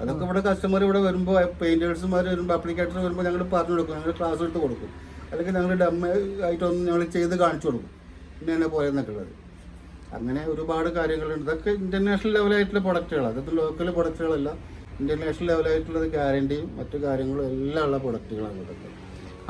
അതൊക്കെ ഇവിടെ കസ്റ്റമർ ഇവിടെ വരുമ്പോൾ പെയിന്റേഴ്സുമാർ വരുമ്പോൾ അപ്ലിക്കേറ്റർ വരുമ്പോൾ ഞങ്ങൾ പറഞ്ഞു കൊടുക്കും. ഞങ്ങൾ ക്ലാസ് എടുത്ത് കൊടുക്കും. അല്ലെങ്കിൽ ഞങ്ങൾ ഡമ്മ ആയിട്ടൊന്ന് ഞങ്ങൾ ചെയ്ത് കാണിച്ചു കൊടുക്കും. പിന്നെ എന്നെ പോയെന്നൊക്കെ ഉള്ളത്. അങ്ങനെ ഒരുപാട് കാര്യങ്ങളുണ്ട്. ഇതൊക്കെ ഇന്റർനാഷണൽ ലെവലായിട്ടുള്ള പ്രൊഡക്റ്റുകളാണ് അതൊക്കെ ലോക്കൽ പ്രൊഡക്റ്റുകളല്ല ഇന്റർനാഷണൽ ലെവലായിട്ടുള്ളത് ഗ്യാരണ്ടിയും മറ്റു കാര്യങ്ങളും എല്ലാം ഉള്ള പ്രൊഡക്റ്റുകളാണ് ഇതൊക്കെ.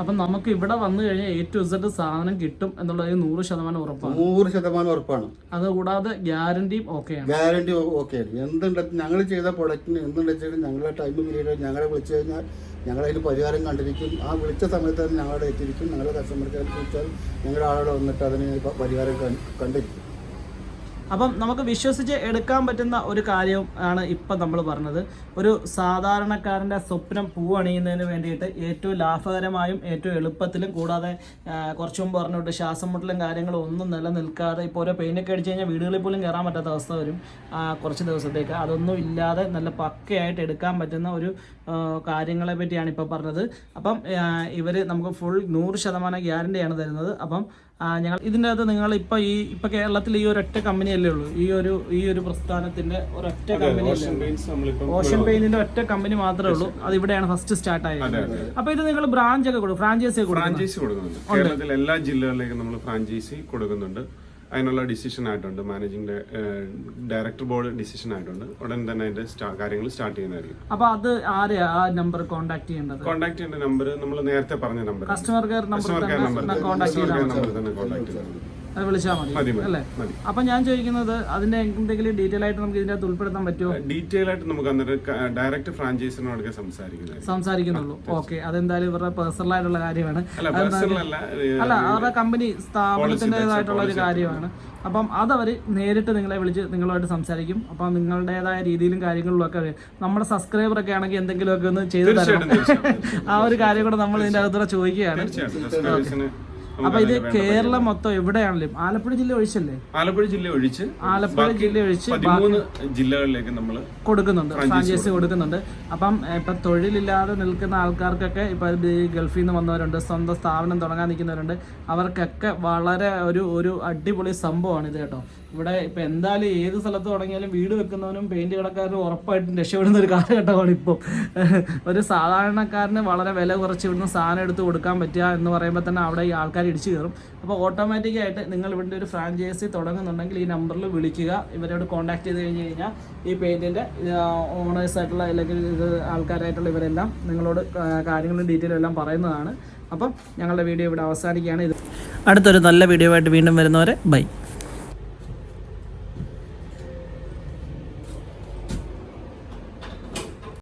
അപ്പം നമുക്ക് ഇവിടെ വന്നു കഴിഞ്ഞാൽ എ ടു ഇസഡ് സാധനം കിട്ടും എന്നുള്ളത് നൂറ് ശതമാനം ഉറപ്പാണ്. നൂറ് ശതമാനം ഉറപ്പാണ്. അതുകൂടാതെ ഗ്യാരണ്ടിയും ഓക്കെയാണ് ഗ്യാരണ്ടി ഓക്കെയാണ് എന്തുണ്ട് ഞങ്ങൾ ചെയ്ത പ്രൊഡക്റ്റിന് എന്തുണ്ടെച്ചാലും ഞങ്ങളുടെ ടൈം പീരീഡ് ഞങ്ങളെ വിളിച്ചു കഴിഞ്ഞാൽ ഞങ്ങളതിന് പരിഹാരം കണ്ടിരിക്കും. ആ വിളിച്ച സമയത്ത് തന്നെ ഞങ്ങളുടെ എത്തിയിരിക്കും. ഞങ്ങളുടെ കസ്റ്റമർക്ക് വിളിച്ചാൽ ഞങ്ങളുടെ ആളോട് വന്നിട്ട് അതിന് പരിഹാരം കണ്ടിരിക്കും. അപ്പം നമുക്ക് വിശ്വസിച്ച് എടുക്കാൻ പറ്റുന്ന ഒരു കാര്യം ആണ് ഇപ്പം നമ്മൾ പറഞ്ഞത്. ഒരു സാധാരണക്കാരന്റെ സ്വപ്നം പൂവണിയുന്നതിന് വേണ്ടിയിട്ട് ഏറ്റവും ലാഭകരമായും ഏറ്റവും എളുപ്പത്തിലും കൂടാതെ കുറച്ചു മുമ്പ് പറഞ്ഞിട്ട് ശ്വാസം മുട്ടലും കാര്യങ്ങളും ഒന്നും നിലനിൽക്കാതെ ഇപ്പോൾ ഓരോ പെയിനൊക്കെ അടിച്ച് കഴിഞ്ഞാൽ വീടുകളിൽ പോലും കയറാൻ പറ്റാത്ത അവസ്ഥ വരും കുറച്ച് ദിവസത്തേക്ക്. അതൊന്നും ഇല്ലാതെ നല്ല പക്കയായിട്ട് എടുക്കാൻ പറ്റുന്ന ഒരു കാര്യങ്ങളെ പറ്റിയാണ് ഇപ്പോൾ പറഞ്ഞത്. അപ്പം ഇവർ നമുക്ക് ഫുൾ നൂറ് ശതമാനം ഗ്യാരണ്ടിയാണ് തരുന്നത്. അപ്പം ഞങ്ങൾ ഇതിന്റെ അകത്ത് നിങ്ങൾ ഇപ്പോൾ ഈ ഇപ്പോൾ കേരളത്തിൽ ഈ ഒരൊറ്റ കമ്പനി അല്ലേ ഉള്ളൂ. ഈ ഒരു ഈ ഒരു പ്രസ്ഥാനത്തിന്റെ ഒരൊറ്റ കമ്പനി ഓഷൻ പെയിന്റിന്റെ ഒറ്റ കമ്പനി മാത്രമേ ഉള്ളൂ. അത് ഇവിടെയാണ് ഫസ്റ്റ് സ്റ്റാർട്ട് ആയത്. അപ്പോൾ ഇത് നിങ്ങൾ ബ്രാഞ്ച് ഒക്കെ കൊടുക്കും. ഫ്രാഞ്ചൈസി കൊടുക്കും ഫ്രാഞ്ചൈസി കൊടുക്കുന്നുണ്ട്. കേരളത്തിലെ എല്ലാ ജില്ലകളിലേക്കും നമ്മൾ ഫ്രാഞ്ചൈസി കൊടുക്കുന്നുണ്ട്. അതിനുള്ള ഡിസിഷൻ ആയിട്ടുണ്ട്. മാനേജിംഗ് ഡയറക്ടർ ബോർഡ് ഡിസിഷൻ ആയിട്ടുണ്ട്. ഉടൻ തന്നെ അതിന്റെ കാര്യങ്ങൾ സ്റ്റാർട്ട് ചെയ്യുന്നതായിരിക്കും. അപ്പൊ അത് ആരെയാ ആ നമ്പർ കോൺടാക്ട് ചെയ്യേണ്ടത്? കോൺടാക്ട് ചെയ്യേണ്ട നമ്പർ നമ്മൾ നേരത്തെ പറഞ്ഞ number customer care number customer care number തന്നെ കോൺടാക്ട് ചെയ്താൽ മതി. അത് വിളിച്ചാൽ മതി അല്ലേ? അപ്പൊ ഞാൻ ചോദിക്കുന്നത് അതിന്റെ എന്തെങ്കിലും ഡീറ്റെയിൽ ആയിട്ട് നമുക്ക് ഇതിന്റെ ഉൾപ്പെടുത്താൻ പറ്റുമോ? ഡീറ്റെയിൽ ആയിട്ട് നമുക്ക് അന്നേരം ഡയറക്റ്റ് ഫ്രാഞ്ചൈസിനോടൊക്കെ സംസാരിക്കുന്നത് സംസാരിക്കുന്നുള്ളൂ. ഓക്കെ അതെന്തായാലും ഇവരുടെ പേഴ്സണൽ ആയിട്ടുള്ള കാര്യമാണ്. അല്ല അവരുടെ കമ്പനി സ്ഥാപനത്തിന്റെതായിട്ടുള്ള ഒരു കാര്യമാണ്. അപ്പം അതവർ നേരിട്ട് നിങ്ങളെ വിളിച്ച് നിങ്ങളുമായിട്ട് സംസാരിക്കും. അപ്പം നിങ്ങളുടേതായ രീതിയിലും കാര്യങ്ങളിലും ഒക്കെ നമ്മുടെ സബ്സ്ക്രൈബർ ഒക്കെ ആണെങ്കിൽ എന്തെങ്കിലുമൊക്കെ ഒന്ന് ചെയ്തു തരണം. ആ ഒരു കാര്യം കൂടെ നമ്മൾ ഇതിന്റെ അകത്തൂടെ ചോദിക്കുകയാണ്. അപ്പൊ ഇത് കേരളം മൊത്തം എവിടെയാണെങ്കിലും ആലപ്പുഴ ജില്ല ഒഴിച്ചല്ലേ? ആലപ്പുഴ ജില്ല ഒഴിച്ച് ആലപ്പുഴ ജില്ല ഒഴിച്ച് പതിമൂന്ന് ജില്ലകളിലേക്ക് നമ്മൾ കൊടുക്കുന്നുണ്ട് ഫ്രാഞ്ചൈസി കൊടുക്കുന്നുണ്ട്. അപ്പം ഇപ്പൊ തൊഴിലില്ലാതെ നിൽക്കുന്ന ആൾക്കാർക്കൊക്കെ ഇപ്പൊ ഈ ഗൾഫിൽ നിന്ന് വന്നവരുണ്ട് സ്വന്തം സ്ഥാപനം തുടങ്ങാൻ നിൽക്കുന്നവരുണ്ട്. അവർക്കൊക്കെ വളരെ ഒരു ഒരു അടിപൊളി സംഭവമാണ് ഇത് കേട്ടോ. ഇവിടെ ഇപ്പം എന്തായാലും ഏത് സ്ഥലത്ത് തുടങ്ങിയാലും വീട് വെക്കുന്നവനും പെയിന്റ് കടക്കാരനും ഉറപ്പായിട്ടും രക്ഷപ്പെടുന്ന ഒരു കാലഘട്ടമാണ് ഇപ്പോൾ ഒരു സാധാരണക്കാരന് വളരെ വില കുറച്ച് ഇവിടുന്ന് സാധനം എടുത്ത് കൊടുക്കാൻ പറ്റുക എന്ന് പറയുമ്പോൾ തന്നെ അവിടെ ഈ ആൾക്കാർ ഇടിച്ചു കയറും. അപ്പോൾ ഓട്ടോമാറ്റിക്കായിട്ട് നിങ്ങൾ ഇവിടെ ഒരു ഫ്രാഞ്ചൈസി തുടങ്ങുന്നുണ്ടെങ്കിൽ ഈ നമ്പറിൽ വിളിക്കുക. ഇവരോട് കോൺടാക്ട് ചെയ്ത് കഴിഞ്ഞ് കഴിഞ്ഞാൽ ഈ പെയിന്റിന്റെ ഓണേഴ്സ് ആയിട്ടുള്ള അല്ലെങ്കിൽ ഇത് ആൾക്കാരായിട്ടുള്ള ഇവരെല്ലാം നിങ്ങളോട് കാര്യങ്ങളും ഡീറ്റെയിലും എല്ലാം പറയുന്നതാണ്. അപ്പം ഞങ്ങളുടെ വീഡിയോ ഇവിടെ അവസാനിക്കുകയാണ്. ഇത് അടുത്തൊരു നല്ല വീഡിയോ ആയിട്ട് വീണ്ടും വരുന്നവരെ ബൈ